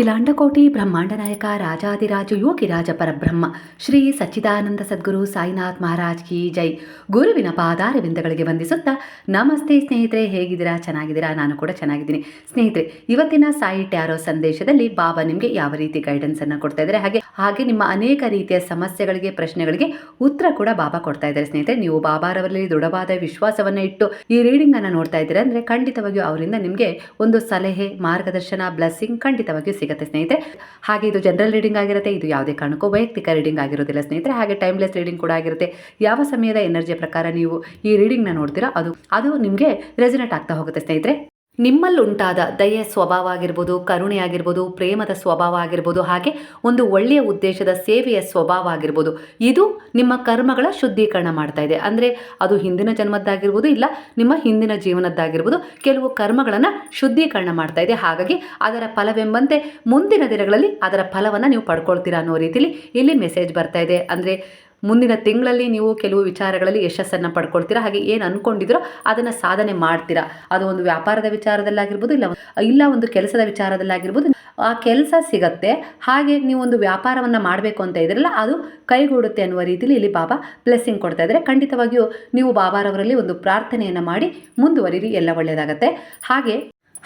ಅಖಿಲಾಂಡಕೋಟಿ ಬ್ರಹ್ಮಾಂಡ ನಾಯಕ ರಾಜಾದಿರಾಜು ಯೋಗಿರಾಜ ಪರಬ್ರಹ್ಮ ಶ್ರೀ ಸಚ್ಚಿದಾನಂದ ಸದ್ಗುರು ಸಾಯಿನಾಥ್ ಮಹಾರಾಜ್ ಕಿ ಜೈ. ಗುರುವಿನ ಪಾದಾರವಿಂದಗಳಿಗೆ ವಂದಿಸುತ್ತಾ, ನಮಸ್ತೆ ಸ್ನೇಹಿತರೆ, ಹೇಗಿದ್ದೀರಾ? ಚೆನ್ನಾಗಿದ್ದೀರಾ? ನಾನು ಕೂಡ ಚೆನ್ನಾಗಿದ್ದೀನಿ. ಸ್ನೇಹಿತರೆ, ಇವತ್ತಿನ ಸಾಯಿ ಟ್ಯಾರೋ ಸಂದೇಶದಲ್ಲಿ ಬಾಬಾ ನಿಮಗೆ ಯಾವ ರೀತಿ ಗೈಡೆನ್ಸ್ ಅನ್ನು ಕೊಡ್ತಾ ಇದ್ದಾರೆ? ಹಾಗೆ ಹಾಗೆ ನಿಮ್ಮ ಅನೇಕ ರೀತಿಯ ಸಮಸ್ಯೆಗಳಿಗೆ, ಪ್ರಶ್ನೆಗಳಿಗೆ ಉತ್ತರ ಕೂಡ ಬಾಬಾ ಕೊಡ್ತಾ ಇದ್ದಾರೆ. ಸ್ನೇಹಿತರೆ, ನೀವು ಬಾಬಾರವರಲ್ಲಿ ದೃಢವಾದ ವಿಶ್ವಾಸವನ್ನ ಇಟ್ಟು ಈ ರೀಡಿಂಗ್ ಅನ್ನ ನೋಡ್ತಾ ಇದ್ದೀರಾ ಅಂದ್ರೆ ಖಂಡಿತವಾಗಿಯೂ ಅವರಿಂದ ನಿಮಗೆ ಒಂದು ಸಲಹೆ, ಮಾರ್ಗದರ್ಶನ ಬ್ಲೆಸ್ಸಿಂಗ್ ಖಂಡಿತವಾಗಿಯೂ ಸಿಗುತ್ತೆ. ಸ್ನೇಹಿತರೆ. ಹಾಗೆ ಇದು ಜನರಲ್ ರೀಡಿಂಗ್ ಆಗಿರುತ್ತೆ, ಇದು ಯಾವುದೇ ಕಾರಣಕ್ಕೂ ವೈಯಕ್ತಿಕ ರೀಡಿಂಗ್ ಆಗಿರೋದಿಲ್ಲ ಸ್ನೇಹಿತರೆ. ಹಾಗೆ ಟೈಮ್ಲೆಸ್ ರೀಡಿಂಗ್ ಕೂಡ ಆಗಿರುತ್ತೆ. ಯಾವ ಸಮಯದ ಎನರ್ಜಿಯ ಪ್ರಕಾರ ನೀವು ಈ ರೀಡಿಂಗ್ನ ನೋಡ್ತೀರಾ, ಅದು ಅದು ನಿಮಗೆ ರೆಸಿನೇಟ್ ಆಗ್ತಾ ಹೋಗುತ್ತೆ ಸ್ನೇಹಿತರೆ. ನಿಮ್ಮಲ್ಲುಂಟಾದ ದಯೆ ಸ್ವಭಾವ ಆಗಿರ್ಬೋದು ಕರುಣೆ ಆಗಿರ್ಬೋದು ಪ್ರೇಮದ ಸ್ವಭಾವ ಆಗಿರ್ಬೋದು ಹಾಗೆ ಒಂದು ಒಳ್ಳೆಯ ಉದ್ದೇಶದ ಸೇವೆಯ ಸ್ವಭಾವ ಆಗಿರ್ಬೋದು ಇದು ನಿಮ್ಮ ಕರ್ಮಗಳ ಶುದ್ಧೀಕರಣ ಮಾಡ್ತಾ ಇದೆ. ಅಂದರೆ ಅದು ಹಿಂದಿನ ಜನ್ಮದ್ದಾಗಿರ್ಬೋದು, ಇಲ್ಲ ನಿಮ್ಮ ಹಿಂದಿನ ಜೀವನದ್ದಾಗಿರ್ಬೋದು, ಕೆಲವು ಕರ್ಮಗಳನ್ನು ಶುದ್ಧೀಕರಣ ಮಾಡ್ತಾ ಇದೆ. ಹಾಗಾಗಿ ಅದರ ಫಲವೆಂಬಂತೆ ಮುಂದಿನ ದಿನಗಳಲ್ಲಿ ಅದರ ಫಲವನ್ನು ನೀವು ಪಡ್ಕೊಳ್ತೀರಾ ಅನ್ನೋ ರೀತಿಯಲ್ಲಿ ಇಲ್ಲಿ ಮೆಸೇಜ್ ಬರ್ತಾ ಇದೆ. ಅಂದರೆ ಮುಂದಿನ ತಿಂಗಳಲ್ಲಿ ನೀವು ಕೆಲವು ವಿಚಾರಗಳಲ್ಲಿ ಯಶಸ್ಸನ್ನು ಪಡ್ಕೊಳ್ತೀರಾ? ಹಾಗೆ ಏನು ಅಂದ್ಕೊಂಡಿದ್ರೋ ಅದನ್ನು ಸಾಧನೆ ಮಾಡ್ತೀರಾ? ಅದು ಒಂದು ವ್ಯಾಪಾರದ ವಿಚಾರದಲ್ಲಾಗಿರ್ಬೋದು, ಇಲ್ಲ ಇಲ್ಲ ಒಂದು ಕೆಲಸದ ವಿಚಾರದಲ್ಲಾಗಿರ್ಬೋದು. ಆ ಕೆಲಸ ಸಿಗತ್ತೆ, ಹಾಗೆ ನೀವು ಒಂದು ವ್ಯಾಪಾರವನ್ನು ಮಾಡಬೇಕು ಅಂತ ಇದ್ರಲ್ಲ, ಅದು ಕೈಗೂಡುತ್ತೆ ಅನ್ನುವ ರೀತಿಯಲ್ಲಿ ಇಲ್ಲಿ ಬಾಬಾ ಬ್ಲೆಸ್ಸಿಂಗ್ ಕೊಡ್ತಾ ಇದ್ದಾರೆ. ಖಂಡಿತವಾಗಿಯೂ ನೀವು ಬಾಬಾರವರಲ್ಲಿ ಒಂದು ಪ್ರಾರ್ಥನೆಯನ್ನು ಮಾಡಿ ಮುಂದುವರಿರಿ, ಎಲ್ಲ ಒಳ್ಳೆಯದಾಗತ್ತೆ ಹಾಗೆ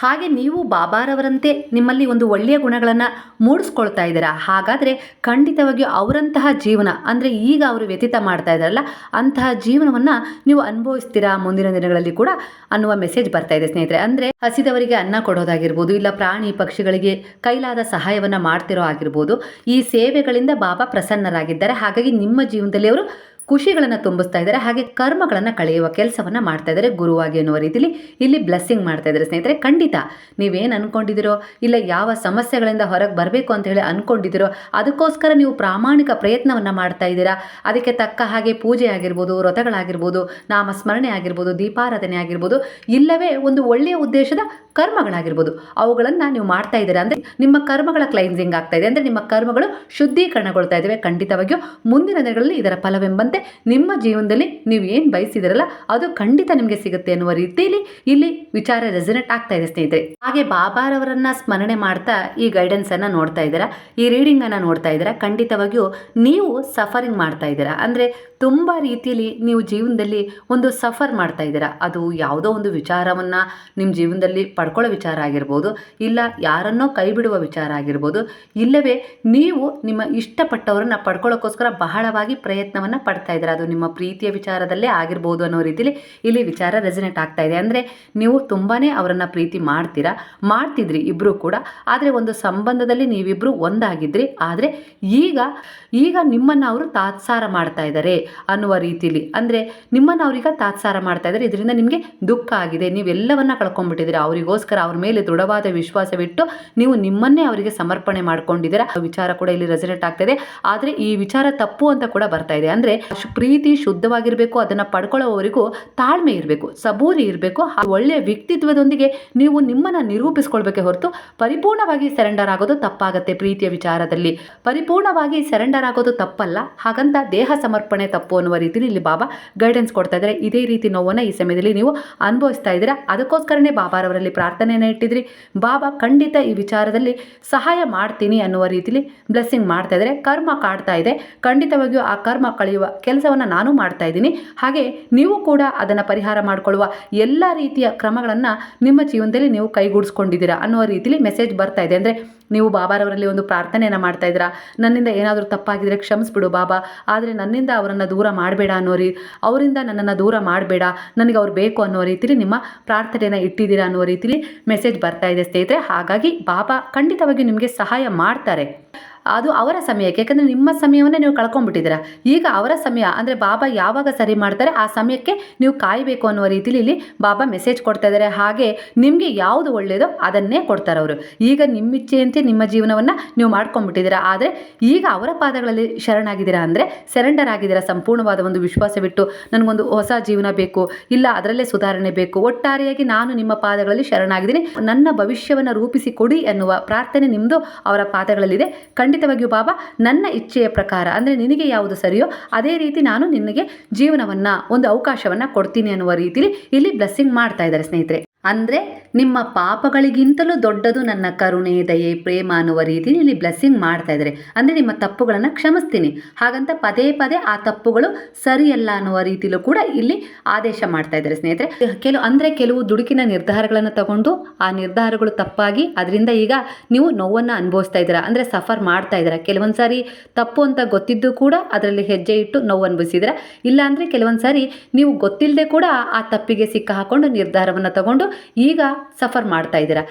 ಹಾಗೆ ನೀವು ಬಾಬಾರವರಂತೆ ನಿಮ್ಮಲ್ಲಿ ಒಂದು ಒಳ್ಳೆಯ ಗುಣಗಳನ್ನು ಮೂಡಿಸ್ಕೊಳ್ತಾ ಇದ್ದೀರಾ? ಹಾಗಾದರೆ ಖಂಡಿತವಾಗಿಯೂ ಅವರಂತಹ ಜೀವನ, ಅಂದರೆ ಈಗ ಅವರು ವ್ಯತೀತ ಮಾಡ್ತಾ ಇದ್ದಾರಲ್ಲ, ಅಂತಹ ಜೀವನವನ್ನು ನೀವು ಅನುಭವಿಸ್ತೀರಾ ಮುಂದಿನ ದಿನಗಳಲ್ಲಿ ಕೂಡ ಅನ್ನುವ ಮೆಸೇಜ್ ಬರ್ತಾ ಇದೆ ಸ್ನೇಹಿತರೆ. ಅಂದರೆ ಹಸಿದವರಿಗೆ ಅನ್ನ ಕೊಡೋದಾಗಿರ್ಬೋದು, ಇಲ್ಲ ಪ್ರಾಣಿ ಪಕ್ಷಿಗಳಿಗೆ ಕೈಲಾದ ಸಹಾಯವನ್ನು ಮಾಡ್ತಿರೋ ಆಗಿರ್ಬೋದು, ಈ ಸೇವೆಗಳಿಂದ ಬಾಬಾ ಪ್ರಸನ್ನರಾಗಿದ್ದಾರೆ. ಹಾಗಾಗಿ ನಿಮ್ಮ ಜೀವನದಲ್ಲಿ ಅವರು ಖುಷಿಗಳನ್ನು ತುಂಬಿಸ್ತಾ ಇದ್ದಾರೆ. ಹಾಗೆ ಕರ್ಮಗಳನ್ನು ಕಳೆಯುವ ಕೆಲಸವನ್ನು ಮಾಡ್ತಾ ಇದ್ದಾರೆ ಗುರುವಾಗಿ ಅನ್ನುವ ರೀತಿಯಲ್ಲಿ ಇಲ್ಲಿ ಬ್ಲೆಸ್ಸಿಂಗ್ ಮಾಡ್ತಾ ಇದ್ದಾರೆ ಸ್ನೇಹಿತರೆ. ಖಂಡಿತ ನೀವೇನು ಅಂದ್ಕೊಂಡಿದ್ದೀರೋ ಇಲ್ಲ ಯಾವ ಸಮಸ್ಯೆಗಳಿಂದ ಹೊರಗೆ ಬರಬೇಕು ಅಂತ ಹೇಳಿ ಅಂದ್ಕೊಂಡಿದ್ದೀರೋ ಅದಕ್ಕೋಸ್ಕರ ನೀವು ಪ್ರಾಮಾಣಿಕ ಪ್ರಯತ್ನವನ್ನು ಮಾಡ್ತಾ ಇದ್ದೀರಾ. ಅದಕ್ಕೆ ತಕ್ಕ ಹಾಗೆ ಪೂಜೆ ಆಗಿರ್ಬೋದು, ವ್ರತಗಳಾಗಿರ್ಬೋದು, ನಾಮಸ್ಮರಣೆ ಆಗಿರ್ಬೋದು, ದೀಪಾರಾಧನೆ ಆಗಿರ್ಬೋದು, ಇಲ್ಲವೇ ಒಂದು ಒಳ್ಳೆಯ ಉದ್ದೇಶದ ಕರ್ಮಗಳಾಗಿರ್ಬೋದು. ಅವುಗಳನ್ನು ನೀವು ಮಾಡ್ತಾ ಇದ್ದೀರಾ ಅಂದರೆ ನಿಮ್ಮ ಕರ್ಮಗಳ ಕ್ಲೈನ್ಸಿಂಗ್ ಆಗ್ತಾ ಇದೆ. ಅಂದರೆ ನಿಮ್ಮ ಕರ್ಮಗಳು ಶುದ್ಧೀಕರಣಗೊಳ್ತಾ ಇದ್ದಾವೆ ಖಂಡಿತವಾಗಿಯೂ. ಮುಂದಿನ ದಿನಗಳಲ್ಲಿ ಇದರ ಫಲವೆಂಬಂತೆ ನಿಮ್ಮ ಜೀವನದಲ್ಲಿ ನೀವು ಏನು ಬಯಸಿದಿರಲ್ಲ ಅದು ಖಂಡಿತ ನಿಮಗೆ ಸಿಗುತ್ತೆ ಅನ್ನುವ ರೀತಿಯಲ್ಲಿ ಇಲ್ಲಿ ವಿಚಾರ ರೆಸಿನೆಟ್ ಆಗ್ತಾ ಇದೆ ಸ್ನೇಹಿತರೆ. ಹಾಗೆ ಬಾಬಾರವರನ್ನ ಸ್ಮರಣೆ ಮಾಡ್ತಾ ಈ ಗೈಡೆನ್ಸ್ ಅನ್ನ ನೋಡ್ತಾ ಇದ್ದೀರಾ? ಈ ರೀಡಿಂಗ್ ಅನ್ನ ನೋಡ್ತಾ ಇದ್ದೀರಾ? ಖಂಡಿತವಾಗಿಯೂ ನೀವು ಸಫರಿಂಗ್ ಮಾಡ್ತಾ ಇದ್ದೀರಾ? ಅಂದರೆ ತುಂಬ ರೀತಿಯಲ್ಲಿ ನೀವು ಜೀವನದಲ್ಲಿ ಒಂದು ಸಫರ್ ಮಾಡ್ತಾ ಇದ್ದೀರಾ? ಅದು ಯಾವುದೋ ಒಂದು ವಿಚಾರವನ್ನು ನಿಮ್ಮ ಜೀವನದಲ್ಲಿ ಪಡ್ಕೊಳ್ಳೋ ವಿಚಾರ ಆಗಿರ್ಬೋದು, ಇಲ್ಲ ಯಾರನ್ನೋ ಕೈ ಬಿಡುವ ವಿಚಾರ ಆಗಿರ್ಬೋದು, ಇಲ್ಲವೇ ನೀವು ನಿಮ್ಮ ಇಷ್ಟಪಟ್ಟವರನ್ನ ಪಡ್ಕೊಳ್ಳೋಕ್ಕೋಸ್ಕರ ಬಹಳವಾಗಿ ಪ್ರಯತ್ನವನ್ನು ಪಡ್ತಾ ಇದ್ದೀರಾ. ಅದು ನಿಮ್ಮ ಪ್ರೀತಿಯ ವಿಚಾರದಲ್ಲೇ ಆಗಿರ್ಬೋದು ಅನ್ನೋ ರೀತಿಯಲ್ಲಿ ಇಲ್ಲಿ ವಿಚಾರ ರೆಸಿನೇಟ್ ಆಗ್ತಾ ಇದೆ. ಅಂದರೆ ನೀವು ತುಂಬಾ ಅವರನ್ನು ಪ್ರೀತಿ ಮಾಡ್ತೀರಾ? ಮಾಡ್ತಿದ್ರಿ ಇಬ್ಬರು ಕೂಡ, ಆದರೆ ಒಂದು ಸಂಬಂಧದಲ್ಲಿ ನೀವಿಬ್ಬರು ಒಂದಾಗಿದ್ರಿ. ಆದರೆ ಈಗ ಈಗ ನಿಮ್ಮನ್ನು ಅವರು ತಾತ್ಸಾರ ಮಾಡ್ತಾ ಇದ್ದಾರೆ ಅನ್ನುವ ರೀತಿಯಲ್ಲಿ ಅಂದರೆ ನಿಮ್ಮನ್ನು ಅವ್ರೀಗ ತಾತ್ಸಾರ ಮಾಡ್ತಾ ಇದ್ದಾರೆ. ಇದರಿಂದ ನಿಮಗೆ ದುಃಖ ಆಗಿದೆ. ನೀವೆಲ್ಲವನ್ನ ಕಳ್ಕೊಂಡ್ಬಿಟ್ಟಿದ್ದೀರಾ. ಅವರಿಗೋಸ್ಕರ ಅವ್ರ ಮೇಲೆ ದೃಢವಾದ ವಿಶ್ವಾಸವಿಟ್ಟು ನೀವು ನಿಮ್ಮನ್ನೇ ಅವರಿಗೆ ಸಮರ್ಪಣೆ ಮಾಡ್ಕೊಂಡಿದ್ದೀರಾ. ವಿಚಾರ ಕೂಡ ಇಲ್ಲಿ ರೆಸಿನೇಟ್ ಆಗ್ತದೆ ಆದರೆ ಈ ವಿಚಾರ ತಪ್ಪು ಅಂತ ಕೂಡ ಬರ್ತಾ ಇದೆ. ಅಂದರೆ ಪ್ರೀತಿ ಶುದ್ಧವಾಗಿರಬೇಕು, ಅದನ್ನು ಪಡ್ಕೊಳ್ಳೋವರೆಗೂ ತಾಳ್ಮೆ ಇರಬೇಕು, ಸಬೂರಿ ಇರಬೇಕು ಒಳ್ಳೆಯ ವ್ಯಕ್ತಿತ್ವದೊಂದಿಗೆ ನೀವು ನಿಮ್ಮನ್ನು ನಿರೂಪಿಸ್ಕೊಳ್ಬೇಕೆ ಹೊರತು ಪರಿಪೂರ್ಣವಾಗಿ ಸೆರೆಂಡರ್ ಆಗೋದು ತಪ್ಪಾಗತ್ತೆ ಪ್ರೀತಿಯ ವಿಚಾರದಲ್ಲಿ. ಪರಿಪೂರ್ಣವಾಗಿ ಸೆರೆಂಡರ್ ಆಗೋದು ತಪ್ಪಲ್ಲ. ಹಾಗಂತ ದೇಹ ಸಮರ್ಪಣೆ ತಪ್ಪು ಅನ್ನುವ ರೀತಿಯಲ್ಲಿ ಇಲ್ಲಿ ಬಾಬಾ ಗೈಡೆನ್ಸ್ ಕೊಡ್ತಾ ಇದ್ದಾರೆ. ಇದೇ ರೀತಿ ನೋವನ್ನು ಈ ಸಮಯದಲ್ಲಿ ನೀವು ಅನುಭವಿಸ್ತಾ ಇದ್ದೀರಾ. ಅದಕ್ಕೋಸ್ಕರನೇ ಬಾಬಾರವರಲ್ಲಿ ಪ್ರಾರ್ಥನೆಯನ್ನು ಇಟ್ಟಿದ್ರಿ. ಬಾಬಾ, ಖಂಡಿತ ಈ ವಿಚಾರದಲ್ಲಿ ಸಹಾಯ ಮಾಡ್ತೀನಿ ಅನ್ನುವ ರೀತಿಲಿ ಬ್ಲೆಸ್ಸಿಂಗ್ ಮಾಡ್ತಾ ಇದ್ದಾರೆ. ಕರ್ಮ ಕಾಡ್ತಾ ಇದೆ. ಖಂಡಿತವಾಗಿಯೂ ಆ ಕರ್ಮ ಕಳೆಯುವ ಕೆಲಸವನ್ನು ನಾನು ಮಾಡ್ತಾ ಇದ್ದೀನಿ. ಹಾಗೆ ನೀವು ಕೂಡ ಅದನ್ನು ಪರಿಹಾರ ಮಾಡಿಕೊಳ್ಳುವ ಎಲ್ಲ ರೀತಿಯ ಕ್ರಮಗಳನ್ನು ನಿಮ್ಮ ಜೀವನದಲ್ಲಿ ನೀವು ಕೈಗೂಡಿಸ್ಕೊಂಡಿದ್ದೀರಾ ಅನ್ನುವ ರೀತಿಲಿ ಮೆಸೇಜ್ ಬರ್ತಾ ಇದೆ. ಅಂದರೆ ನೀವು ಬಾಬಾರವರಲ್ಲಿ ಒಂದು ಪ್ರಾರ್ಥನೆಯನ್ನು ಮಾಡ್ತಾ ಇದ್ದೀರಾ? ನನ್ನಿಂದ ಏನಾದರೂ ತಪ್ಪಾಗಿದ್ದರೆ ಕ್ಷಮಿಸ್ಬಿಡು ಬಾಬಾ. ಆದರೆ ನನ್ನಿಂದ ಅವರನ್ನು ದೂರ ಮಾಡಬೇಡ ಅನ್ನೋ ರೀ, ಅವರಿಂದ ನನ್ನನ್ನು ದೂರ ಮಾಡಬೇಡ. ನನಗೆ ಅವ್ರು ಬೇಕು ಅನ್ನೋ ರೀತಿಲಿ ನಿಮ್ಮ ಪ್ರಾರ್ಥನೆಯನ್ನು ಇಟ್ಟಿದ್ದೀರಾ ಅನ್ನೋ ರೀತಿಲಿ ಮೆಸೇಜ್ ಬರ್ತಾ ಇದೆ ಸ್ನೇಹಿತರೆ. ಹಾಗಾಗಿ ಬಾಬಾ ಖಂಡಿತವಾಗಿ ನಿಮಗೆ ಸಹಾಯ ಮಾಡ್ತಾರೆ. ಅದು ಅವರ ಸಮಯಕ್ಕೆ, ಯಾಕಂದರೆ ನಿಮ್ಮ ಸಮಯವನ್ನು ನೀವು ಕಳ್ಕೊಂಡ್ಬಿಟ್ಟಿದ್ದೀರಾ. ಈಗ ಅವರ ಸಮಯ, ಅಂದರೆ ಬಾಬಾ ಯಾವಾಗ ಸರಿ ಮಾಡ್ತಾರೆ, ಆ ಸಮಯಕ್ಕೆ ನೀವು ಕಾಯಬೇಕು ಅನ್ನೋ ರೀತಿಲಿ ಇಲ್ಲಿ ಬಾಬಾ ಮೆಸೇಜ್ ಕೊಡ್ತಾ ಇದ್ದಾರೆ. ಹಾಗೆ ನಿಮಗೆ ಯಾವುದು ಒಳ್ಳೆಯದೋ ಅದನ್ನೇ ಕೊಡ್ತಾರೆ ಅವರು. ಈಗ ನಿಮ್ಮ ಇಚ್ಛೆಯಂತೆ ನಿಮ್ಮ ಜೀವನವನ್ನು ನೀವು ಮಾಡ್ಕೊಂಡ್ಬಿಟ್ಟಿದ್ದೀರಾ. ಆದರೆ ಈಗ ಅವರ ಪಾದಗಳಲ್ಲಿ ಶರಣಾಗಿದ್ದೀರಾ ಅಂದರೆ ಸೆರೆಂಡರ್ ಆಗಿದ್ದೀರಾ ಸಂಪೂರ್ಣವಾದ ಒಂದು ವಿಶ್ವಾಸ ಬಿಟ್ಟು ನನಗೊಂದು ಹೊಸ ಜೀವನ ಬೇಕು, ಇಲ್ಲ ಅದರಲ್ಲೇ ಸುಧಾರಣೆ ಬೇಕು, ಒಟ್ಟಾರೆಯಾಗಿ ನಾನು ನಿಮ್ಮ ಪಾದಗಳಲ್ಲಿ ಶರಣಾಗಿದ್ದೀನಿ, ನನ್ನ ಭವಿಷ್ಯವನ್ನು ರೂಪಿಸಿ ಕೊಡಿ ಅನ್ನುವ ಪ್ರಾರ್ಥನೆ ನಿಮ್ಮದು ಅವರ ಪಾದಗಳಲ್ಲಿದೆ. ಖಂಡಿತವಾಗಿಯೂ ಬಾಬಾ, ನನ್ನ ಇಚ್ಛೆಯ ಪ್ರಕಾರ, ಅಂದರೆ ನಿನಗೆ ಯಾವುದು ಸರಿಯೋ, ಅದೇ ರೀತಿ ನಾನು ನಿನಗೆ ಜೀವನವನ್ನು, ಒಂದು ಅವಕಾಶವನ್ನು ಕೊಡ್ತೀನಿ ಅನ್ನುವ ರೀತಿಲಿ ಇಲ್ಲಿ ಬ್ಲೆಸ್ಸಿಂಗ್ ಮಾಡ್ತಾ ಇದ್ದಾರೆ ಸ್ನೇಹಿತರೆ. ಅಂದರೆ ನಿಮ್ಮ ಪಾಪಗಳಿಗಿಂತಲೂ ದೊಡ್ಡದು ನನ್ನ ಕರುಣೆ, ದಯೆ, ಪ್ರೇಮ ಅನ್ನುವ ರೀತಿಯಲ್ಲಿ ಇಲ್ಲಿ ಬ್ಲೆಸ್ಸಿಂಗ್ ಮಾಡ್ತಾ ಇದ್ದಾರೆ. ಅಂದರೆ ನಿಮ್ಮ ತಪ್ಪುಗಳನ್ನು ಕ್ಷಮಿಸ್ತೀನಿ. ಹಾಗಂತ ಪದೇ ಪದೇ ಆ ತಪ್ಪುಗಳು ಸರಿಯಲ್ಲ ಅನ್ನುವ ರೀತಿಲೂ ಕೂಡ ಇಲ್ಲಿ ಆದೇಶ ಮಾಡ್ತಾ ಇದ್ದಾರೆ ಸ್ನೇಹಿತರೆ. ಕೆಲವು ಅಂದರೆ ಕೆಲವು ದುಡುಕಿನ ನಿರ್ಧಾರಗಳನ್ನು ತಗೊಂಡು ಆ ನಿರ್ಧಾರಗಳು ತಪ್ಪಾಗಿ ಅದರಿಂದ ಈಗ ನೀವು ನೋವನ್ನು ಅನುಭವಿಸ್ತಾ ಇದ್ದೀರಾ. ಅಂದರೆ ಸಫರ್ ಮಾಡ್ತಾ ಇದ್ದೀರಾ. ಕೆಲವೊಂದು ಸಾರಿ ತಪ್ಪು ಅಂತ ಗೊತ್ತಿದ್ದು ಕೂಡ ಅದರಲ್ಲಿ ಹೆಜ್ಜೆ ಇಟ್ಟು ನೋವು ಅನುಭವಿಸಿದ್ರೆ ಇಲ್ಲ ಅಂದರೆ ಕೆಲವೊಂದು ಸಾರಿ ನೀವು ಗೊತ್ತಿಲ್ಲದೆ ಕೂಡ ಆ ತಪ್ಪಿಗೆ ಸಿಕ್ಕ ಹಾಕೊಂಡು ನಿರ್ಧಾರವನ್ನು ತಗೊಂಡು ಈಗ ಸಫರ್ ಮಾಡ್ತಾ ಇದ್ದೀರಾ.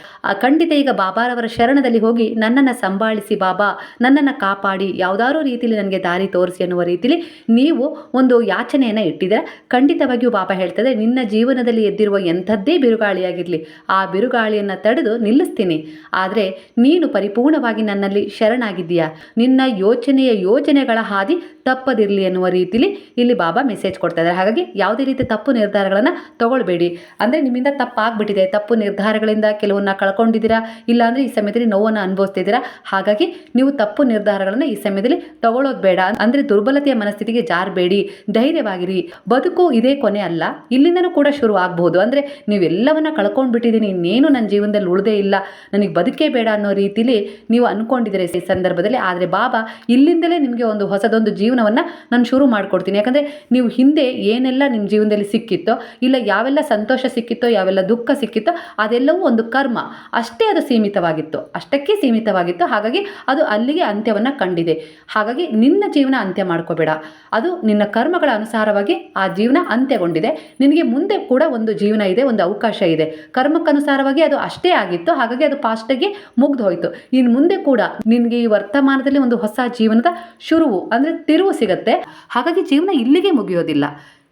ಖಂಡಿತ ಈಗ ಬಾಬಾರವರ ಶರಣದಲ್ಲಿ ಹೋಗಿ ನನ್ನನ್ನು ಸಂಭಾಳಿಸಿ ಬಾಬಾ, ನನ್ನನ್ನು ಕಾಪಾಡಿ ಯಾವುದಾದ್ರೂ ರೀತಿಯಲ್ಲಿ ನನಗೆ ದಾರಿ ತೋರಿಸಿ ಅನ್ನುವ ರೀತಿಯಲ್ಲಿ ನೀವು ಒಂದು ಯಾಚನೆಯನ್ನು ಇಟ್ಟಿದ್ದೀರ. ಖಂಡಿತವಾಗಿಯೂ ಬಾಬಾ ಹೇಳ್ತದೆ, ನಿನ್ನ ಜೀವನದಲ್ಲಿ ಎದ್ದಿರುವ ಎಂಥದ್ದೇ ಬಿರುಗಾಳಿಯಾಗಿರಲಿ, ಆ ಬಿರುಗಾಳಿಯನ್ನು ತಡೆದು ನಿಲ್ಲಿಸ್ತೀನಿ. ಆದರೆ ನೀನು ಪರಿಪೂರ್ಣವಾಗಿ ನನ್ನಲ್ಲಿ ಶರಣಾಗಿದ್ದೀಯಾ? ನಿನ್ನ ಯೋಚನೆಯ ಯೋಜನೆಗಳ ಹಾದಿ ತಪ್ಪದಿರಲಿ ಅನ್ನುವ ರೀತಿಲಿ ಇಲ್ಲಿ ಬಾಬಾ ಮೆಸೇಜ್ ಕೊಡ್ತಾ ಇದ್ದಾರೆ. ಹಾಗಾಗಿ ಯಾವುದೇ ರೀತಿ ತಪ್ಪು ನಿರ್ಧಾರಗಳನ್ನು ತಗೊಳ್ಬೇಡಿ. ಅಂದರೆ ನಿಮ್ಮಿಂದ ತಪ್ಪಾಗ್ಬಿಟ್ಟಿದೆ ತಪ್ಪು ನಿರ್ಧಾರಗಳಿಂದ ಕೆಲವನ್ನ ಕಳ್ಕೊಂಡಿದ್ದೀರಾ? ಇಲ್ಲಾಂದರೆ ಈ ಸಮಯದಲ್ಲಿ ನೋವನ್ನು ಅನುಭವಿಸ್ತಿದ್ದೀರಾ? ಹಾಗಾಗಿ ನೀವು ತಪ್ಪು ನಿರ್ಧಾರಗಳನ್ನು ಈ ಸಮಯದಲ್ಲಿ ತಗೊಳ್ಳೋದು ಬೇಡ. ಅಂದರೆ ದುರ್ಬಲತೆಯ ಮನಸ್ಥಿತಿಗೆ ಜಾರಬೇಡಿ. ಧೈರ್ಯವಾಗಿರಿ. ಬದುಕು ಇದೇ ಕೊನೆ ಅಲ್ಲ. ಇಲ್ಲಿಂದನೂ ಕೂಡ ಶುರು ಆಗ್ಬೋದು ಅಂದರೆ ನೀವೆಲ್ಲವನ್ನ ಕಳ್ಕೊಂಡ್ಬಿಟ್ಟಿದ್ದೀನಿ. ಇನ್ನೇನು ನನ್ನ ಜೀವನದಲ್ಲಿ ಉಳಿದೇ ಇಲ್ಲ. ನನಗೆ ಬದುಕೇ ಬೇಡ ಅನ್ನೋ ರೀತಿಲಿ ನೀವು ಅಂದ್ಕೊಂಡಿದ್ದೀರಿ ಈ ಸಂದರ್ಭದಲ್ಲಿ. ಆದರೆ ಬಾಬಾ, ಇಲ್ಲಿಂದಲೇ ನಿಮಗೆ ಒಂದು ಹೊಸದೊಂದು ಜೀವನವನ್ನು ನಾನು ಶುರು ಮಾಡ್ಕೊಡ್ತೀನಿ. ಯಾಕಂದರೆ ನೀವು ಹಿಂದೆ ಏನೆಲ್ಲ ನಿಮ್ಮ ಜೀವನದಲ್ಲಿ ಸಿಕ್ಕಿತ್ತೋ, ಇಲ್ಲ ಯಾವೆಲ್ಲ ಸಂತೋಷ ಸಿಕ್ಕಿತ್ತೋ, ಯಾವೆಲ್ಲ ದುಃಖ ಸಿಕ್ಕಿತ್ತೋ ಅದೆಲ್ಲವೂ ಒಂದು ಕರ್ಮ. ಅಷ್ಟೇ ಅದು ಸೀಮಿತವಾಗಿತ್ತು. ಅಷ್ಟಕ್ಕೆ ಸೀಮಿತವಾಗಿತ್ತು. ಹಾಗಾಗಿ ಅದು ಅಲ್ಲಿಗೆ ಅಂತ್ಯವನ್ನು ಕಂಡಿದೆ. ಹಾಗಾಗಿ ನಿನ್ನ ಜೀವನ ಅಂತ್ಯ ಮಾಡ್ಕೋಬೇಡ. ಅದು ನಿನ್ನ ಕರ್ಮಗಳ ಅನುಸಾರವಾಗಿ ಆ ಜೀವನ ಅಂತ್ಯಗೊಂಡಿದೆ. ನಿನಗೆ ಮುಂದೆ ಕೂಡ ಒಂದು ಜೀವನ ಇದೆ, ಒಂದು ಅವಕಾಶ ಇದೆ. ಕರ್ಮಕ್ಕನುಸಾರವಾಗಿ ಅದು ಅಷ್ಟೇ ಆಗಿತ್ತು. ಹಾಗಾಗಿ ಅದು ಪಾಸ್ಟಾಗಿ ಮುಗ್ದು ಹೋಯಿತು ಇನ್ನು ಮುಂದೆ ಕೂಡ ನಿನಗೆ ಈ ವರ್ತಮಾನದಲ್ಲಿ ಒಂದು ಹೊಸ ಜೀವನದ ಶುರುವು, ಅಂದರೆ ತಿರುವು ಸಿಗುತ್ತೆ. ಹಾಗಾಗಿ ಜೀವನ ಇಲ್ಲಿಗೆ ಮುಗಿಯೋದಿಲ್ಲ.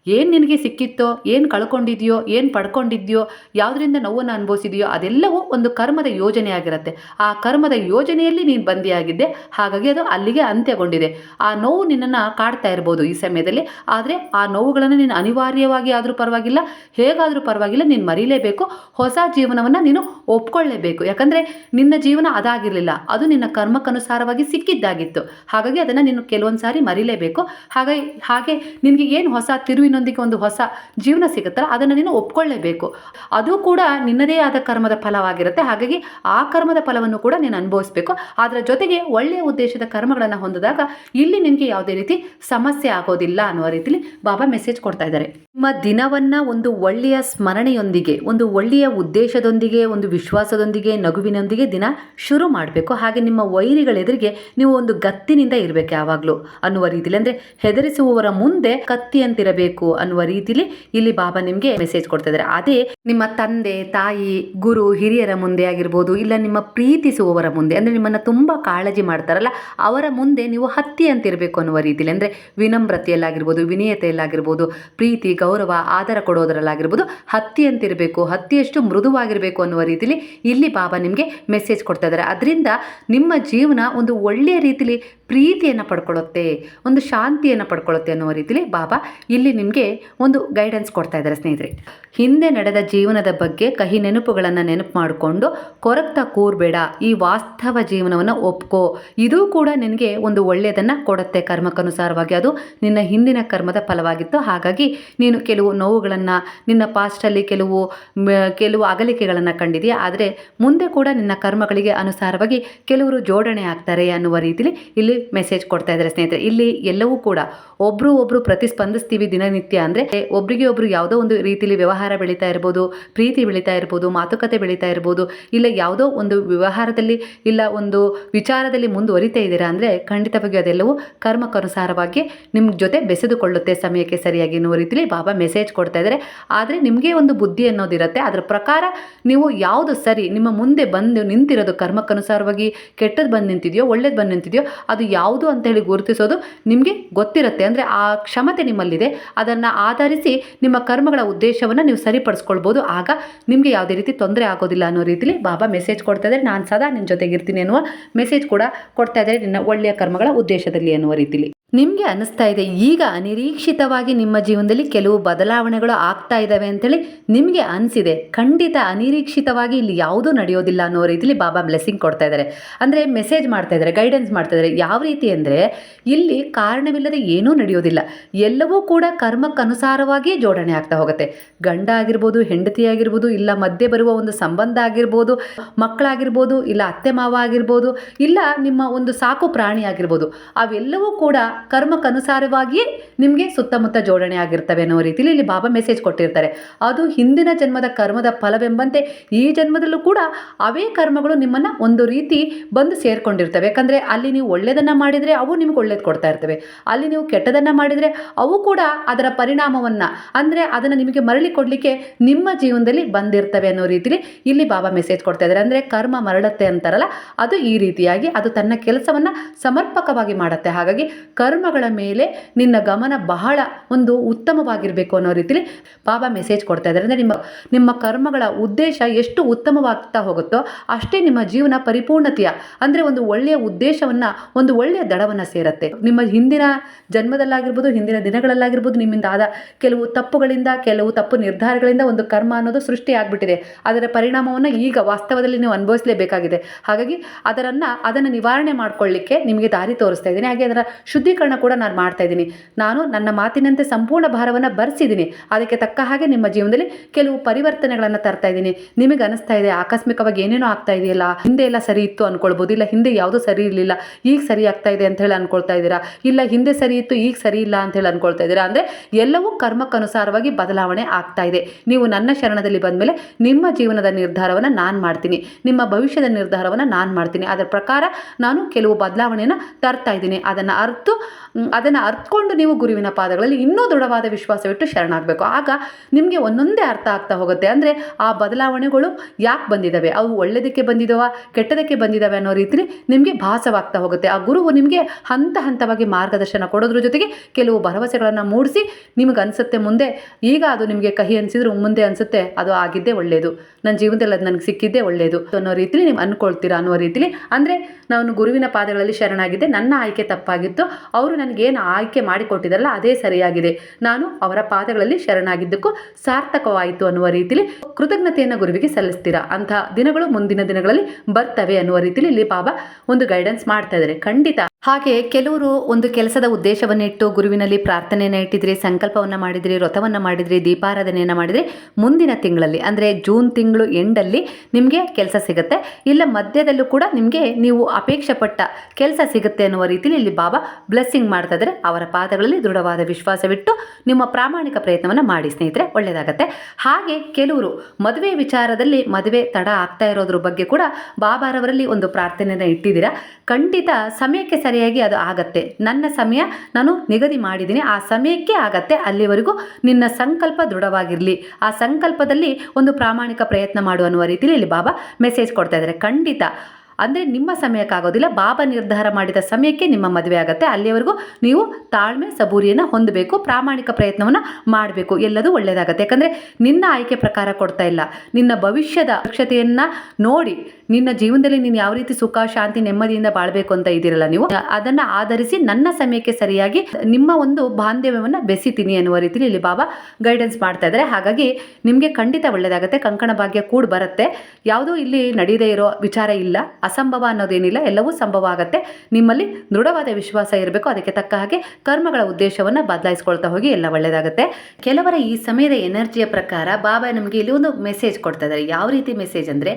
ಏನು ನಿನಗೆ ಸಿಕ್ಕಿತ್ತೋ, ಏನು ಕಳ್ಕೊಂಡಿದೆಯೋ, ಏನು ಪಡ್ಕೊಂಡಿದ್ಯೋ, ಯಾವುದರಿಂದ ನೋವನ್ನು ಅನುಭವಿಸಿದೆಯೋ, ಅದೆಲ್ಲವೂ ಒಂದು ಕರ್ಮದ ಯೋಜನೆ ಆಗಿರುತ್ತೆ. ಆ ಕರ್ಮದ ಯೋಜನೆಯಲ್ಲಿ ನೀನು ಬಂದಿಯಾಗಿದ್ದೆ, ಹಾಗಾಗಿ ಅದು ಅಲ್ಲಿಗೆ ಅಂತ್ಯಗೊಂಡಿದೆ. ಆ ನೋವು ನಿನ್ನನ್ನು ಕಾಡ್ತಾ ಇರ್ಬೋದು ಈ ಸಮಯದಲ್ಲಿ, ಆದರೆ ಆ ನೋವುಗಳನ್ನು ನೀನು ಅನಿವಾರ್ಯವಾಗಿ ಆದರೂ ಪರವಾಗಿಲ್ಲ, ಹೇಗಾದರೂ ಪರವಾಗಿಲ್ಲ, ನೀನು ಮರೀಲೇಬೇಕು, ಹೊಸ ಜೀವನವನ್ನು ನೀನು ಒಪ್ಕೊಳ್ಳೇಬೇಕು. ಯಾಕಂದರೆ ನಿನ್ನ ಜೀವನ ಅದಾಗಿರಲಿಲ್ಲ, ಅದು ನಿನ್ನ ಕರ್ಮಕ್ಕನುಸಾರವಾಗಿ ಸಿಕ್ಕಿದ್ದಾಗಿತ್ತು. ಹಾಗಾಗಿ ಅದನ್ನು ನೀನು ಕೆಲವೊಂದು ಸಾರಿ ಮರೀಲೇಬೇಕು. ಹಾಗಾಗಿ ಹಾಗೆ ನಿನಗೆ ಏನು ಹೊಸ ತಿರುವಿನೊಂದಿಗೆ ಒಂದು ಹೊಸ ಜೀವನ ಸಿಗುತ್ತಲ್ಲ, ಅದನ್ನು ನೀನು ಒಪ್ಕೊಳ್ಳೇಬೇಕು. ಅದು ಕೂಡ ನಿನ್ನದೇ ಆದ ಕರ್ಮದ ಫಲವಾಗಿರುತ್ತೆ. ಹಾಗಾಗಿ ಆ ಕರ್ಮದ ಫಲವನ್ನು ಕೂಡ ನೀನು ಅನುಭವಿಸಬೇಕು. ಅದರ ಜೊತೆಗೆ ಒಳ್ಳೆಯ ಉದ್ದೇಶದ ಕರ್ಮಗಳನ್ನು ಹೊಂದಿದಾಗ ಇಲ್ಲಿ ನಿನಗೆ ಯಾವುದೇ ರೀತಿ ಸಮಸ್ಯೆ ಆಗೋದಿಲ್ಲ ಅನ್ನುವ ರೀತಿಲಿ ಬಾಬಾ ಮೆಸೇಜ್ ಕೊಡ್ತಾ ಇದ್ದಾರೆ. ನಿಮ್ಮ ದಿನವನ್ನು ಒಂದು ಒಳ್ಳೆಯ ಸ್ಮರಣೆಯೊಂದಿಗೆ, ಒಂದು ಒಳ್ಳೆಯ ಉದ್ದೇಶದೊಂದಿಗೆ, ಒಂದು ವಿಶ್ವಾಸದೊಂದಿಗೆ, ನಗುವಿನೊಂದಿಗೆ ದಿನ ಶುರು ಮಾಡಬೇಕು. ಹಾಗೆ ನಿಮ್ಮ ವೈರಿಗಳೆದುರಿಗೆ ನೀವು ಒಂದು ಗತ್ತಿನಿಂದ ಇರಬೇಕು ಯಾವಾಗಲೂ. ಅನ್ನುವ ರೀತಿಲಿ ಅಂದರೆ ಹೆದರಿಸುವವರ ಮುಂದೆ ಕತ್ತಿಯಂತಿರಬೇಕು ಅನ್ನುವ ರೀತಿಲಿ ಇಲ್ಲಿ ಬಾಬಾ ನಿಮಗೆ ಮೆಸೇಜ್ ಕೊಡ್ತಾ ಇದ್ದಾರೆ ಅದೇ ನಿಮ್ಮ ತಂದೆ, ತಾಯಿ, ಗುರು, ಹಿರಿಯರ ಮುಂದೆ ಆಗಿರ್ಬೋದು, ಇಲ್ಲ ನಿಮ್ಮ ಪ್ರೀತಿಸುವವರ ಮುಂದೆ, ಅಂದರೆ ನಿಮ್ಮನ್ನು ತುಂಬ ಕಾಳಜಿ ಮಾಡ್ತಾರಲ್ಲ, ಅವರ ಮುಂದೆ ನೀವು ಹತ್ತಿ ಅಂತಿರಬೇಕು ಅನ್ನುವ ರೀತಿಲಿ ಅಂದರೆ ವಿನಮ್ರತೆಯಲ್ಲಾಗಿರ್ಬೋದು, ವಿನಯತೆಯಲ್ಲಾಗಿರ್ಬೋದು, ಪ್ರೀತಿ, ಗೌರವ ಆದರ ಕೊಡೋದರಲ್ಲಾಗಿರ್ಬೋದು, ಹತ್ತಿ ಅಂತಿರಬೇಕು, ಹತ್ತಿಯಷ್ಟು ಮೃದುವಾಗಿರಬೇಕು ಅನ್ನುವ ರೀತಿಲಿ ಇಲ್ಲಿ ಬಾಬಾ ನಿಮಗೆ ಮೆಸೇಜ್ ಕೊಡ್ತಾ ಇದ್ದಾರೆ. ಅದರಿಂದ ನಿಮ್ಮ ಜೀವನ ಒಂದು ಒಳ್ಳೆಯ ರೀತಿಲಿ ಪ್ರೀತಿಯನ್ನು ಪಡ್ಕೊಳ್ಳುತ್ತೆ, ಒಂದು ಶಾಂತಿಯನ್ನು ಪಡ್ಕೊಳ್ಳುತ್ತೆ ಅನ್ನುವ ರೀತಿಲಿ ಬಾಬಾ ಇಲ್ಲಿ ನಿಮಗೆ ಒಂದು ಗೈಡೆನ್ಸ್ ಕೊಡ್ತಾ ಇದ್ದಾರೆ ಸ್ನೇಹಿತರೆ. ಹಿಂದೆ ನಡೆದ ಜೀವನದ ಬಗ್ಗೆ ಕಹಿ ನೆನಪುಗಳನ್ನು ನೆನಪು ಮಾಡಿಕೊಂಡು ಕೊರಗ್ತಾ ಕೂರಬೇಡ ಈ ವಾಸ್ತವ ಜೀವನವನ್ನು ಒಪ್ಕೋ. ಇದು ಕೂಡ ನಿನಗೆ ಒಂದು ಒಳ್ಳೆಯದನ್ನು ಕೊಡುತ್ತೆ ಕರ್ಮಕ್ಕನುಸಾರವಾಗಿ. ಅದು ನಿನ್ನ ಹಿಂದಿನ ಕರ್ಮದ ಫಲವಾಗಿತ್ತು. ಹಾಗಾಗಿ ನೀನು ಕೆಲವು ನೋವುಗಳನ್ನು ನಿನ್ನ ಪಾಸ್ಟಲ್ಲಿ ಕೆಲವು ಕೆಲವು ಅಗಲಿಕೆಗಳನ್ನು ಕಂಡಿದೆಯಾ? ಆದರೆ ಮುಂದೆ ಕೂಡ ನಿನ್ನ ಕರ್ಮಗಳಿಗೆ ಅನುಸಾರವಾಗಿ ಕೆಲವರು ಜೋಡಣೆ ಆಗ್ತಾರೆ ಅನ್ನುವ ರೀತಿಲಿ ಇಲ್ಲಿ ಮೆಸೇಜ್ ಕೊಡ್ತಾ ಇದ್ದಾರೆ ಸ್ನೇಹಿತರೆ. ಇಲ್ಲಿ ಎಲ್ಲವೂ ಕೂಡ ಒಬ್ಬರು ಒಬ್ಬರು ಪ್ರತಿಸ್ಪಂದಿಸ್ತೀವಿ ದಿನನಿತ್ಯ ಅಂದರೆ ಒಬ್ರಿಗೆ ಒಬ್ರು ಯಾವುದೋ ಒಂದು ರೀತಿಲಿ ವ್ಯವಹಾರ ಬೆಳೀತಾ ಇರ್ಬೋದು, ಪ್ರೀತಿ ಬೆಳೀತಾ ಇರ್ಬೋದು, ಮಾತುಕತೆ ಬೆಳೀತಾ ಇರ್ಬೋದು, ಇಲ್ಲ ಯಾವುದೋ ಒಂದು ವ್ಯವಹಾರದಲ್ಲಿ ಇಲ್ಲ ಒಂದು ವಿಚಾರದಲ್ಲಿ ಮುಂದುವರಿತಾ ಇದ್ದೀರಾ ಅಂದರೆ ಖಂಡಿತವಾಗಿ ಅದೆಲ್ಲವೂ ಕರ್ಮಕ್ಕನುಸಾರವಾಗಿ ನಿಮ್ಮ ಜೊತೆ ಬೆಸೆದುಕೊಳ್ಳುತ್ತೆ ಸಮಯಕ್ಕೆ ಸರಿಯಾಗಿ ಎನ್ನುವ ರೀತಿಯಲ್ಲಿ ಬಾಬಾ ಮೆಸೇಜ್ ಕೊಡ್ತಾ ಇದ್ದಾರೆ. ಆದರೆ ನಿಮಗೆ ಒಂದು ಬುದ್ಧಿ ಅನ್ನೋದಿರುತ್ತೆ ಅದರ ಪ್ರಕಾರ ನೀವು ಯಾವುದು ಸರಿ, ನಿಮ್ಮ ಮುಂದೆ ಬಂದು ನಿಂತಿರೋದು ಕರ್ಮಕ್ಕನುಸಾರವಾಗಿ ಕೆಟ್ಟದ್ದು ಬಂದು ನಿಂತಿದೆಯೋ, ಒಳ್ಳೇದು ಬಂದು ನಿಂತಿದೆಯೋ, ಅದು ಯಾವುದು ಅಂತ ಹೇಳಿ ಗುರುತಿಸೋದು ನಿಮಗೆ ಗೊತ್ತಿರುತ್ತೆ. ಅಂದರೆ ಆ ಕ್ಷಮತೆ ನಿಮ್ಮಲ್ಲಿದೆ. ಅದನ್ನು ಆಧರಿಸಿ ನಿಮ್ಮ ಕರ್ಮಗಳ ಉದ್ದೇಶವನ್ನು ನೀವು ಸರಿಪಡಿಸ್ಕೊಳ್ಬೋದು. ಆಗ ನಿಮಗೆ ಯಾವುದೇ ರೀತಿ ತೊಂದರೆ ಆಗೋದಿಲ್ಲ ಅನ್ನೋ ರೀತಿಲಿ ಬಾಬಾ ಮೆಸೇಜ್ ಕೊಡ್ತಾ ಇದ್ದಾರೆ. ನಾನು ಸದಾ ನಿನ್ನ ಜೊತೆಗಿರ್ತೀನಿ ಅನ್ನುವ ಮೆಸೇಜ್ ಕೂಡ ಕೊಡ್ತಾ ಇದ್ದಾರೆ ನಿನ್ನ ಒಳ್ಳೆಯ ಕರ್ಮಗಳ ಉದ್ದೇಶದಲ್ಲಿ ಅನ್ನುವ ರೀತಿಲಿ. ನಿಮಗೆ ಅನ್ನಿಸ್ತಾ ಇದೆ, ಈಗ ಅನಿರೀಕ್ಷಿತವಾಗಿ ನಿಮ್ಮ ಜೀವನದಲ್ಲಿ ಕೆಲವು ಬದಲಾವಣೆಗಳು ಆಗ್ತಾ ಇದ್ದಾವೆ ಅಂತೇಳಿ ನಿಮಗೆ ಅನಿಸಿದೆ. ಖಂಡಿತ ಅನಿರೀಕ್ಷಿತವಾಗಿ ಇಲ್ಲಿ ಯಾವುದೂ ನಡೆಯೋದಿಲ್ಲ ಅನ್ನೋ ರೀತಿಲಿ ಬಾಬಾ ಬ್ಲೆಸ್ಸಿಂಗ್ ಕೊಡ್ತಾ ಇದ್ದಾರೆ ಅಂದರೆ ಮೆಸೇಜ್ ಮಾಡ್ತಾ ಇದ್ದಾರೆ ಗೈಡೆನ್ಸ್ ಮಾಡ್ತಾ ಇದ್ದಾರೆ ಯಾವ ರೀತಿ ಅಂದರೆ ಇಲ್ಲಿ ಕಾರಣವಿಲ್ಲದೆ ಏನೂ ನಡೆಯೋದಿಲ್ಲ. ಎಲ್ಲವೂ ಕೂಡ ಕರ್ಮಕ್ಕನುಸಾರವಾಗಿಯೇ ಜೋಡಣೆ ಆಗ್ತಾ ಹೋಗುತ್ತೆ. ಗಂಡ ಆಗಿರ್ಬೋದು, ಹೆಂಡತಿ ಆಗಿರ್ಬೋದು, ಇಲ್ಲ ಮಧ್ಯೆ ಬರುವ ಒಂದು ಸಂಬಂಧ ಆಗಿರ್ಬೋದು, ಮಕ್ಕಳಾಗಿರ್ಬೋದು, ಇಲ್ಲ ಅತ್ತೆ ಮಾವ ಆಗಿರ್ಬೋದು, ಇಲ್ಲ ನಿಮ್ಮ ಒಂದು ಸಾಕು ಪ್ರಾಣಿ ಆಗಿರ್ಬೋದು, ಅವೆಲ್ಲವೂ ಕೂಡ ಕರ್ಮಕ್ಕನುಸಾರವಾಗಿಯೇ ನಿಮಗೆ ಸುತ್ತಮುತ್ತ ಜೋಡಣೆ ಆಗಿರ್ತವೆ ಅನ್ನೋ ರೀತಿಯಲ್ಲಿ ಇಲ್ಲಿ ಬಾಬಾ ಮೆಸೇಜ್ ಕೊಟ್ಟಿರ್ತಾರೆ. ಅದು ಹಿಂದಿನ ಜನ್ಮದ ಕರ್ಮದ ಫಲವೆಂಬಂತೆ ಈ ಜನ್ಮದಲ್ಲೂ ಕೂಡ ಅವೇ ಕರ್ಮಗಳು ನಿಮ್ಮನ್ನು ಒಂದು ರೀತಿ ಬಂದು ಸೇರ್ಕೊಂಡಿರ್ತವೆ. ಯಾಕಂದರೆ ಅಲ್ಲಿ ನೀವು ಒಳ್ಳೆಯದನ್ನು ಮಾಡಿದರೆ ಅವು ನಿಮ್ಗೆ ಒಳ್ಳೇದು ಕೊಡ್ತಾ ಇರ್ತವೆ. ಅಲ್ಲಿ ನೀವು ಕೆಟ್ಟದನ್ನು ಮಾಡಿದರೆ ಅವು ಕೂಡ ಅದರ ಪರಿಣಾಮವನ್ನು, ಅಂದರೆ ಅದನ್ನು ನಿಮಗೆ ಮರಳಿ ಕೊಡಲಿಕ್ಕೆ ನಿಮ್ಮ ಜೀವನದಲ್ಲಿ ಬಂದಿರ್ತವೆ ಅನ್ನೋ ರೀತಿಲಿ ಇಲ್ಲಿ ಬಾಬಾ ಮೆಸೇಜ್ ಕೊಡ್ತಾ ಇದ್ದಾರೆ. ಅಂದರೆ ಕರ್ಮ ಮರಳತ್ತೆ ಅಂತಾರಲ್ಲ, ಅದು ಈ ರೀತಿಯಾಗಿ ಅದು ತನ್ನ ಕೆಲಸವನ್ನು ಸಮರ್ಪಕವಾಗಿ ಮಾಡುತ್ತೆ. ಹಾಗಾಗಿ ಕರ್ಮಗಳ ಮೇಲೆ ನಿನ್ನ ಗಮನ ಬಹಳ ಒಂದು ಉತ್ತಮವಾಗಿರಬೇಕು ಅನ್ನೋ ರೀತಿಲಿ ಬಾಬಾ ಮೆಸೇಜ್ ಕೊಡ್ತಾ ಇದ್ದಾರೆ. ಅಂದರೆ ನಿಮ್ಮ ನಿಮ್ಮ ಕರ್ಮಗಳ ಉದ್ದೇಶ ಎಷ್ಟು ಉತ್ತಮವಾಗ್ತಾ ಹೋಗುತ್ತೋ ಅಷ್ಟೇ ನಿಮ್ಮ ಜೀವನ ಪರಿಪೂರ್ಣತೆಯ, ಅಂದರೆ ಒಂದು ಒಳ್ಳೆಯ ಉದ್ದೇಶವನ್ನು, ಒಂದು ಒಳ್ಳೆಯ ದಡವನ್ನು ಸೇರುತ್ತೆ. ನಿಮ್ಮ ಹಿಂದಿನ ಜನ್ಮದಲ್ಲಾಗಿರ್ಬೋದು, ಹಿಂದಿನ ದಿನಗಳಲ್ಲಾಗಿರ್ಬೋದು, ನಿಮ್ಮಿಂದ ಆದ ಕೆಲವು ತಪ್ಪುಗಳಿಂದ, ಕೆಲವು ತಪ್ಪು ನಿರ್ಧಾರಗಳಿಂದ ಒಂದು ಕರ್ಮ ಅನ್ನೋದು ಸೃಷ್ಟಿ ಆಗಿಬಿಟ್ಟಿದೆ. ಅದರ ಪರಿಣಾಮವನ್ನು ಈಗ ವಾಸ್ತವದಲ್ಲಿ ನೀವು ಅನುಭವಿಸಲೇಬೇಕಾಗಿದೆ. ಹಾಗಾಗಿ ಅದರನ್ನು, ಅದನ್ನು ನಿವಾರಣೆ ಮಾಡಿಕೊಳ್ಳಿಕ್ಕೆ ನಿಮಗೆ ದಾರಿ ತೋರಿಸ್ತಾ ಇದ್ದೀನಿ. ಹಾಗೆ ಅದರ ಶುದ್ಧೀಕರಣ ಕೂಡ ನಾನು ಮಾಡ್ತಾ ಇದ್ದೀನಿ. ನಾನು ನನ್ನ ಮಾತಿನಂತೆ ಸಂಪೂರ್ಣ ಭಾರವನ್ನು ಬರೆಸಿದ್ದೀನಿ. ಅದಕ್ಕೆ ತಕ್ಕ ಹಾಗೆ ನಿಮ್ಮ ಜೀವನದಲ್ಲಿ ಕೆಲವು ಪರಿವರ್ತನೆಗಳನ್ನು ತರ್ತಾ ಇದ್ದೀನಿ. ನಿಮಗೆ ಅನಿಸ್ತಾ ಇದೆ, ಆಕಸ್ಮಿಕವಾಗಿ ಏನೇನೋ ಆಗ್ತಾ ಇದೆಯಲ್ಲ, ಹಿಂದೆ ಎಲ್ಲ ಸರಿ ಇತ್ತು ಅನ್ಕೊಳ್ಬೋದು, ಇಲ್ಲ ಹಿಂದೆ ಯಾವುದೂ ಸರಿ ಇರಲಿಲ್ಲ, ಈಗ ಸರಿ ಆಗ್ತಾ ಇದೆ ಅಂತ ಹೇಳಿ ಅನ್ಕೊಳ್ತಾ ಇದ್ದೀರಾ? ಇಲ್ಲ ಹಿಂದೆ ಸರಿ ಇತ್ತು, ಈಗ ಸರಿ ಇಲ್ಲ ಅಂತ ಹೇಳಿ ಅನ್ಕೊಳ್ತಾ ಇದ್ದೀರಾ? ಅಂದರೆ ಎಲ್ಲವೂ ಕರ್ಮಕ್ಕನುಸಾರವಾಗಿ ಬದಲಾವಣೆ ಆಗ್ತಾ ಇದೆ. ನೀವು ನನ್ನ ಶರಣದಲ್ಲಿ ಬಂದ ಮೇಲೆ ನಿಮ್ಮ ಜೀವನದ ನಿರ್ಧಾರವನ್ನು ನಾನು ಮಾಡ್ತೀನಿ. ನಿಮ್ಮ ಭವಿಷ್ಯದ ನಿರ್ಧಾರವನ್ನು ನಾನು ಮಾಡ್ತೀನಿ. ಅದರ ಪ್ರಕಾರ ನಾನು ಕೆಲವು ಬದಲಾವಣೆಯನ್ನು ತರ್ತಾ ಇದ್ದೀನಿ. ಅದನ್ನು ಅರ್ತು ಅದನ್ನು ಅರ್ಥಕೊಂಡು ನೀವು ಗುರುವಿನ ಪಾದಗಳಲ್ಲಿ ಇನ್ನೂ ದೃಢವಾದ ವಿಶ್ವಾಸವಿಟ್ಟು ಶರಣಾಗಬೇಕು. ಆಗ ನಿಮಗೆ ಒಂದೊಂದೇ ಅರ್ಥ ಆಗ್ತಾ ಹೋಗುತ್ತೆ. ಅಂದರೆ ಆ ಬದಲಾವಣೆಗಳು ಯಾಕೆ ಬಂದಿದ್ದಾವೆ ಅವು ಒಳ್ಳೆಯದಕ್ಕೆ ಬಂದಿದ್ದಾವ ಕೆಟ್ಟದಕ್ಕೆ ಬಂದಿದ್ದಾವೆ ಅನ್ನೋ ರೀತಿಲಿ ನಿಮಗೆ ಭಾಸವಾಗ್ತಾ ಹೋಗುತ್ತೆ. ಆ ಗುರುವು ನಿಮಗೆ ಹಂತ ಹಂತವಾಗಿ ಮಾರ್ಗದರ್ಶನ ಕೊಡೋದ್ರ ಜೊತೆಗೆ ಕೆಲವು ಭರವಸೆಗಳನ್ನು ಮೂಡಿಸಿ ನಿಮಗೆ ಅನಿಸುತ್ತೆ ಮುಂದೆ. ಈಗ ಅದು ನಿಮಗೆ ಕಹಿ ಅನಿಸಿದ್ರು ಮುಂದೆ ಅನಿಸುತ್ತೆ. ಅದು ಆಗಿದ್ದೇ ಒಳ್ಳೆಯದು ನನ್ನ ಜೀವನದಲ್ಲಿ ಅದು ನನಗೆ ಸಿಕ್ಕಿದ್ದೇ ಒಳ್ಳೆಯದು ಅನ್ನೋ ರೀತಿಲಿ ನೀವು ಅಂದ್ಕೊಳ್ತೀರಾ ಅನ್ನೋ ರೀತಿಲಿ. ಅಂದರೆ ನಾನು ಗುರುವಿನ ಪಾದಗಳಲ್ಲಿ ಶರಣಾಗಿದ್ದೆ. ನನ್ನ ಆಯ್ಕೆ ತಪ್ಪಾಗಿತ್ತು. ಅವರು ನನಗೇನು ಆಯ್ಕೆ ಮಾಡಿಕೊಟ್ಟಿದ್ದಲ್ಲ ಅದೇ ಸರಿಯಾಗಿದೆ. ನಾನು ಅವರ ಪಾದಗಳಲ್ಲಿ ಶರಣಾಗಿದ್ದಕ್ಕೂ ಸಾರ್ಥಕವಾಯಿತು ಅನ್ನುವ ರೀತಿಲಿ ಕೃತಜ್ಞತೆಯನ್ನು ಗುರುವಿಗೆ ಸಲ್ಲಿಸ್ತೀರಾ? ಅಂತಹ ದಿನಗಳು ಮುಂದಿನ ದಿನಗಳಲ್ಲಿ ಬರ್ತವೆ ಅನ್ನುವ ರೀತಿಲಿ ಇಲ್ಲಿ ಬಾಬಾ ಒಂದು ಗೈಡೆನ್ಸ್ ಮಾಡ್ತಾ ಇದ್ದಾರೆ. ಖಂಡಿತ ಹಾಗೆ ಕೆಲವರು ಒಂದು ಕೆಲಸದ ಉದ್ದೇಶವನ್ನಿಟ್ಟು ಗುರುವಿನಲ್ಲಿ ಪ್ರಾರ್ಥನೆಯನ್ನು ಇಟ್ಟಿದ್ರಿ, ಸಂಕಲ್ಪವನ್ನು ಮಾಡಿದ್ರಿ, ವ್ರತವನ್ನು ಮಾಡಿದ್ರಿ, ದೀಪಾರಾಧನೆಯನ್ನು ಮಾಡಿದ್ರಿ, ಮುಂದಿನ ತಿಂಗಳಲ್ಲಿ, ಅಂದರೆ ಜೂನ್ ತಿಂಗಳು ಎಂಡಲ್ಲಿ ನಿಮಗೆ ಕೆಲಸ ಸಿಗುತ್ತೆ. ಇಲ್ಲ ಮಧ್ಯದಲ್ಲೂ ಕೂಡ ನಿಮಗೆ ನೀವು ಅಪೇಕ್ಷೆ ಪಟ್ಟ ಕೆಲಸ ಸಿಗುತ್ತೆ ಅನ್ನುವ ರೀತಿಯಲ್ಲಿ ಇಲ್ಲಿ ಬಾಬಾ ಬ್ಲೆಸ್ಸಿಂಗ್ ಮಾಡ್ತಾ ಇದ್ದಾರೆ ಅವರ ಪಾದಗಳಲ್ಲಿ ದೃಢವಾದ ವಿಶ್ವಾಸವಿಟ್ಟು ನಿಮ್ಮ ಪ್ರಾಮಾಣಿಕ ಪ್ರಯತ್ನವನ್ನು ಮಾಡಿ ಸ್ನೇಹಿತರೆ ಒಳ್ಳೆಯದಾಗತ್ತೆ ಹಾಗೆ ಕೆಲವರು ಮದುವೆ ವಿಚಾರದಲ್ಲಿ ಮದುವೆ ತಡ ಆಗ್ತಾ ಇರೋದ್ರ ಬಗ್ಗೆ ಕೂಡ ಬಾಬಾರವರಲ್ಲಿ ಒಂದು ಪ್ರಾರ್ಥನೆಯನ್ನು ಇಟ್ಟಿದ್ದೀರಾ. ಖಂಡಿತ ಸಮಯಕ್ಕೆ ಸರಿಯಾಗಿ ಅದು ಆಗತ್ತೆ. ನನ್ನ ಸಮಯ ನಾನು ನಿಗದಿ ಮಾಡಿದ್ದೀನಿ. ಆ ಸಮಯಕ್ಕೆ ಆಗತ್ತೆ. ಅಲ್ಲಿವರೆಗೂ ನಿನ್ನ ಸಂಕಲ್ಪ ದೃಢವಾಗಿರಲಿ. ಆ ಸಂಕಲ್ಪದಲ್ಲಿ ಒಂದು ಪ್ರಾಮಾಣಿಕ ಪ್ರಯತ್ನ ಮಾಡು ಅನ್ನುವ ರೀತಿಯಲ್ಲಿ ಇಲ್ಲಿ ಬಾಬಾ ಮೆಸೇಜ್ ಕೊಡ್ತಾ ಇದ್ದಾರೆ. ಖಂಡಿತ. ಅಂದರೆ ನಿಮ್ಮ ಸಮಯಕ್ಕಾಗೋದಿಲ್ಲ. ಬಾಬಾ ನಿರ್ಧಾರ ಮಾಡಿದ ಸಮಯಕ್ಕೆ ನಿಮ್ಮ ಮದುವೆ ಆಗುತ್ತೆ. ಅಲ್ಲಿವರೆಗೂ ನೀವು ತಾಳ್ಮೆ, ಸಬೂರಿಯನ್ನು ಹೊಂದಬೇಕು. ಪ್ರಾಮಾಣಿಕ ಪ್ರಯತ್ನವನ್ನು ಮಾಡಬೇಕು. ಎಲ್ಲದೂ ಒಳ್ಳೆಯದಾಗುತ್ತೆ ಯಾಕಂದರೆ ನಿನ್ನ ಆಯ್ಕೆ ಪ್ರಕಾರ ಕೊಡ್ತಾ ಇಲ್ಲ. ನಿನ್ನ ಭವಿಷ್ಯದ ದಕ್ಷತೆಯನ್ನು ನೋಡಿ ನಿನ್ನ ಜೀವನದಲ್ಲಿ ನೀನು ಯಾವ ರೀತಿ ಸುಖ, ಶಾಂತಿ, ನೆಮ್ಮದಿಯಿಂದ ಬಾಳ್ಬೇಕು ಅಂತ ಇದ್ದೀರಲ್ಲ ನೀವು, ಅದನ್ನ ಆಧರಿಸಿ ನನ್ನ ಸಮಯಕ್ಕೆ ಸರಿಯಾಗಿ ನಿಮ್ಮ ಒಂದು ಬಾಂಧವ್ಯವನ್ನ ಬೆಸಿತೀನಿ ಅನ್ನುವ ರೀತಿಯಲ್ಲಿ ಇಲ್ಲಿ ಬಾಬಾ ಗೈಡೆನ್ಸ್ ಮಾಡ್ತಾ ಇದ್ದಾರೆ. ಹಾಗಾಗಿ ನಿಮಗೆ ಖಂಡಿತ ಒಳ್ಳೆಯದಾಗುತ್ತೆ ಕಂಕಣ ಭಾಗ್ಯ ಕೂಡ ಬರುತ್ತೆ. ಯಾವುದೂ ಇಲ್ಲಿ ನಡೀದೇ ಇರೋ ವಿಚಾರ ಇಲ್ಲ, ಅಸಂಭವ ಅನ್ನೋದೇನಿಲ್ಲ, ಎಲ್ಲವೂ ಸಂಭವ ಆಗುತ್ತೆ. ನಿಮ್ಮಲ್ಲಿ ದೃಢವಾದ ವಿಶ್ವಾಸ ಇರಬೇಕು, ಅದಕ್ಕೆ ತಕ್ಕ ಹಾಗೆ ಕರ್ಮಗಳ ಉದ್ದೇಶವನ್ನ ಬದಲಾಯಿಸ್ಕೊಳ್ತಾ ಹೋಗಿ ಎಲ್ಲ ಒಳ್ಳೆಯದಾಗುತ್ತೆ ಕೆಲವರ ಈ ಸಮಯದ ಎನರ್ಜಿಯ ಪ್ರಕಾರ ಬಾಬಾ ನಮಗೆ ಇಲ್ಲಿ ಒಂದು ಮೆಸೇಜ್ ಕೊಡ್ತಾ ಇದ್ದಾರೆ. ಯಾವ ರೀತಿ ಮೆಸೇಜ್ ಅಂದ್ರೆ,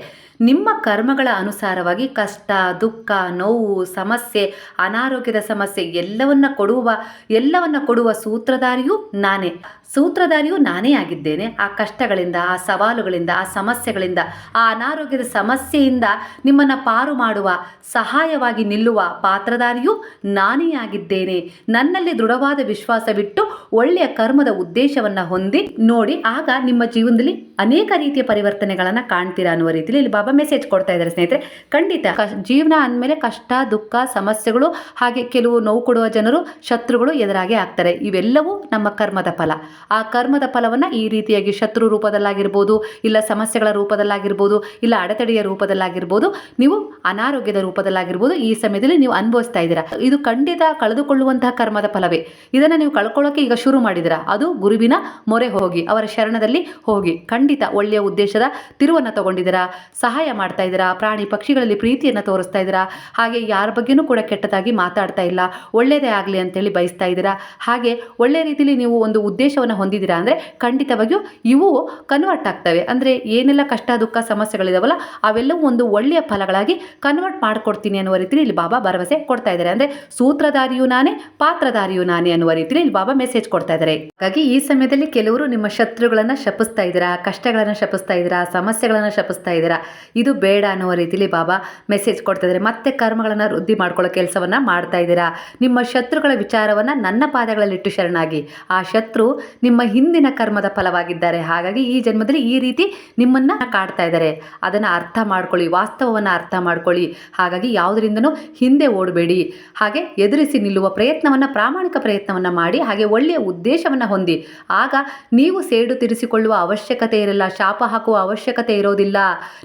ನಿಮ್ಮ ಕರ್ಮಗಳ ಅನುಸಾರವಾಗಿ ಕಷ್ಟ, ದುಃಖ, ನೋವು, ಸಮಸ್ಯೆ, ಅನಾರೋಗ್ಯದ ಸಮಸ್ಯೆ ಎಲ್ಲವನ್ನ ಕೊಡುವ ಎಲ್ಲವನ್ನ ಕೊಡುವ ಸೂತ್ರಧಾರಿಯೂ ನಾನೇ. ಸೂತ್ರಧಾರಿಯೂ ನಾನೇ ಆಗಿದ್ದೇನೆ. ಆ ಕಷ್ಟಗಳಿಂದ, ಆ ಸವಾಲುಗಳಿಂದ, ಆ ಸಮಸ್ಯೆಗಳಿಂದ, ಆ ಅನಾರೋಗ್ಯದ ಸಮಸ್ಯೆಯಿಂದ ನಿಮ್ಮನ್ನು ಪಾರು ಮಾಡುವ, ಸಹಾಯವಾಗಿ ನಿಲ್ಲುವ ಪಾತ್ರಧಾರಿಯೂ ನಾನೇ ಆಗಿದ್ದೇನೆ. ನನ್ನಲ್ಲಿ ದೃಢವಾದ ವಿಶ್ವಾಸವಿಟ್ಟು ಒಳ್ಳೆಯ ಕರ್ಮದ ಉದ್ದೇಶವನ್ನು ಹೊಂದಿ ನೋಡಿ, ಆಗ ನಿಮ್ಮ ಜೀವನದಲ್ಲಿ ಅನೇಕ ರೀತಿಯ ಪರಿವರ್ತನೆಗಳನ್ನು ಕಾಣ್ತೀರಾ ಅನ್ನುವ ರೀತಿಯಲ್ಲಿ ಇಲ್ಲಿ ಬಾಬಾ ಮೆಸೇಜ್ ಕೊಡ್ತಾ ಇದ್ದಾರೆ ಸ್ನೇಹಿತರೆ. ಖಂಡಿತ ಜೀವನ ಅಂದಮೇಲೆ ಕಷ್ಟ, ದುಃಖ, ಸಮಸ್ಯೆಗಳು, ಹಾಗೆ ಕೆಲವು ನೋವು ಕೊಡುವ ಜನರು, ಶತ್ರುಗಳು ಎದುರಾಗೆ ಆಗ್ತಾರೆ. ಇವೆಲ್ಲವೂ ನಮ್ಮ ಕರ್ಮದ ಫಲ. ಆ ಕರ್ಮದ ಫಲವನ್ನು ಈ ರೀತಿಯಾಗಿ ಶತ್ರು ರೂಪದಲ್ಲಾಗಿರ್ಬೋದು, ಇಲ್ಲ ಸಮಸ್ಯೆಗಳ ರೂಪದಲ್ಲಾಗಿರ್ಬೋದು, ಇಲ್ಲ ಅಡೆತಡೆಯ ರೂಪದಲ್ಲಾಗಿರ್ಬೋದು, ನೀವು ಅನಾರೋಗ್ಯದ ರೂಪದಲ್ಲಾಗಿರ್ಬೋದು ಈ ಸಮಯದಲ್ಲಿ ನೀವು ಅನುಭವಿಸ್ತಾ ಇದ್ದೀರಾ. ಇದು ಖಂಡಿತ ಕಳೆದುಕೊಳ್ಳುವಂತಹ ಕರ್ಮದ ಫಲವೇ. ಇದನ್ನು ನೀವು ಕಳ್ಕೊಳ್ಳೋಕೆ ಈಗ ಶುರು ಮಾಡಿದಿರಾ ಅದು ಗುರುವಿನ ಮೊರೆ ಹೋಗಿ, ಅವರ ಶರಣದಲ್ಲಿ ಹೋಗಿ ಖಂಡಿತ ಒಳ್ಳೆಯ ಉದ್ದೇಶದ ತಿರುವನ್ನು ತಗೊಂಡಿದ್ದೀರಾ, ಸಹಾಯ ಮಾಡ್ತಾ ಇದ್ದೀರಾ ಪ್ರಾಣಿ ಪಕ್ಷಿಗಳಲ್ಲಿ ಪ್ರೀತಿಯನ್ನು ತೋರಿಸ್ತಾ ಇದ್ದೀರಾ? ಹಾಗೆ ಯಾರ ಬಗ್ಗೆನೂ ಕೂಡ ಕೆಟ್ಟದಾಗಿ ಮಾತಾಡ್ತಾ ಇಲ್ಲ. ಒಳ್ಳೆಯದೇ ಆಗಲಿ ಅಂತೇಳಿ ಬಯಸ್ತಾ ಇದ್ದೀರಾ? ಹಾಗೆ ಒಳ್ಳೆಯ ರೀತಿಯಲ್ಲಿ ನೀವು ಒಂದು ಉದ್ದೇಶವನ್ನು ಹೊಂದಿದ್ದೀರಾ ಅಂದರೆ ಖಂಡಿತವಾಗಿಯೂ ಇವು ಕನ್ವರ್ಟ್ ಆಗ್ತವೆ. ಅಂದರೆ ಏನೆಲ್ಲ ಕಷ್ಟ, ದುಃಖ, ಸಮಸ್ಯೆಗಳಿದಾವಲ್ಲ, ಅವೆಲ್ಲವೂ ಒಂದು ಒಳ್ಳೆಯ ಫಲಗಳಾಗಿ ಕನ್ವರ್ಟ್ ಮಾಡಿಕೊಡ್ತೀನಿ ಅನ್ನುವ ರೀತಿಯಲ್ಲಿ ಇಲ್ಲಿ ಬಾಬಾ ಭರವಸೆ ಕೊಡ್ತಾ ಇದ್ದಾರೆ. ಅಂದರೆ ಸೂತ್ರಧಾರಿಯೂ ನಾನೇ, ಪಾತ್ರಧಾರಿಯೂ ನಾನೇ ಅನ್ನುವ ರೀತಿಯಲ್ಲಿ ಇಲ್ಲಿ ಬಾಬಾ ಮೆಸೇಜ್ ಕೊಡ್ತಾ ಇದ್ದಾರೆ. ಹಾಗಾಗಿ ಈ ಸಮಯದಲ್ಲಿ ಕೆಲವರು ನಿಮ್ಮ ಶತ್ರುಗಳನ್ನು ಶಪಿಸ್ತಾ ಇದ್ದೀರಾ? ಕಷ್ಟಗಳನ್ನು ಶಪಿಸ್ತಾ ಇದ್ದೀರಾ? ಸಮಸ್ಯೆಗಳನ್ನು ಶಪಿಸ್ತಾ ಇದ್ದೀರಾ? ಇದು ಬೇಡ. ಅನ್ನುವ ರೀತಿಲಿ ಬಾಬಾ ಮೆಸೇಜ್ ಕೊಡ್ತಾ ಇದ್ದಾರೆ ಮತ್ತೆ ಕರ್ಮಗಳನ್ನು ವೃದ್ಧಿ ಮಾಡ್ಕೊಳ್ಳೋ ಕೆಲಸವನ್ನು ಮಾಡ್ತಾ ಇದ್ದೀರಾ? ನಿಮ್ಮ ಶತ್ರುಗಳ ವಿಚಾರವನ್ನು ನನ್ನ ಪಾದಗಳಲ್ಲಿಟ್ಟು ಶರಣಾಗಿ. ಆ ಶತ್ರು ನಿಮ್ಮ ಹಿಂದಿನ ಕರ್ಮದ ಫಲವಾಗಿದ್ದಾರೆ. ಹಾಗಾಗಿ ಈ ಜನ್ಮದಲ್ಲಿ ಈ ರೀತಿ ನಿಮ್ಮನ್ನ ಕಾಡ್ತಾ ಇದ್ದಾರೆ. ಅದನ್ನು ಅರ್ಥ ಮಾಡ್ಕೊಳ್ಳಿ, ವಾಸ್ತವವನ್ನು ಅರ್ಥ ಮಾಡ್ಕೊಳ್ಳಿ. ಹಾಗಾಗಿ ಯಾವುದರಿಂದನೂ ಹಿಂದೆ ಓಡಬೇಡಿ. ಹಾಗೆ ಎದುರಿಸಿ ನಿಲ್ಲುವ ಪ್ರಯತ್ನವನ್ನು, ಪ್ರಾಮಾಣಿಕ ಪ್ರಯತ್ನವನ್ನು ಮಾಡಿ, ಹಾಗೆ ಒಳ್ಳೆಯ ಉದ್ದೇಶವನ್ನು ಹೊಂದಿ. ಆಗ ನೀವು ಸೇಡು ತೀರಿಸಿಕೊಳ್ಳುವ ಅವಶ್ಯಕತೆ ಇರಲ್ಲ, ಶಾಪ ಹಾಕುವ ಅವಶ್ಯಕತೆ ಇರೋದಿಲ್ಲ.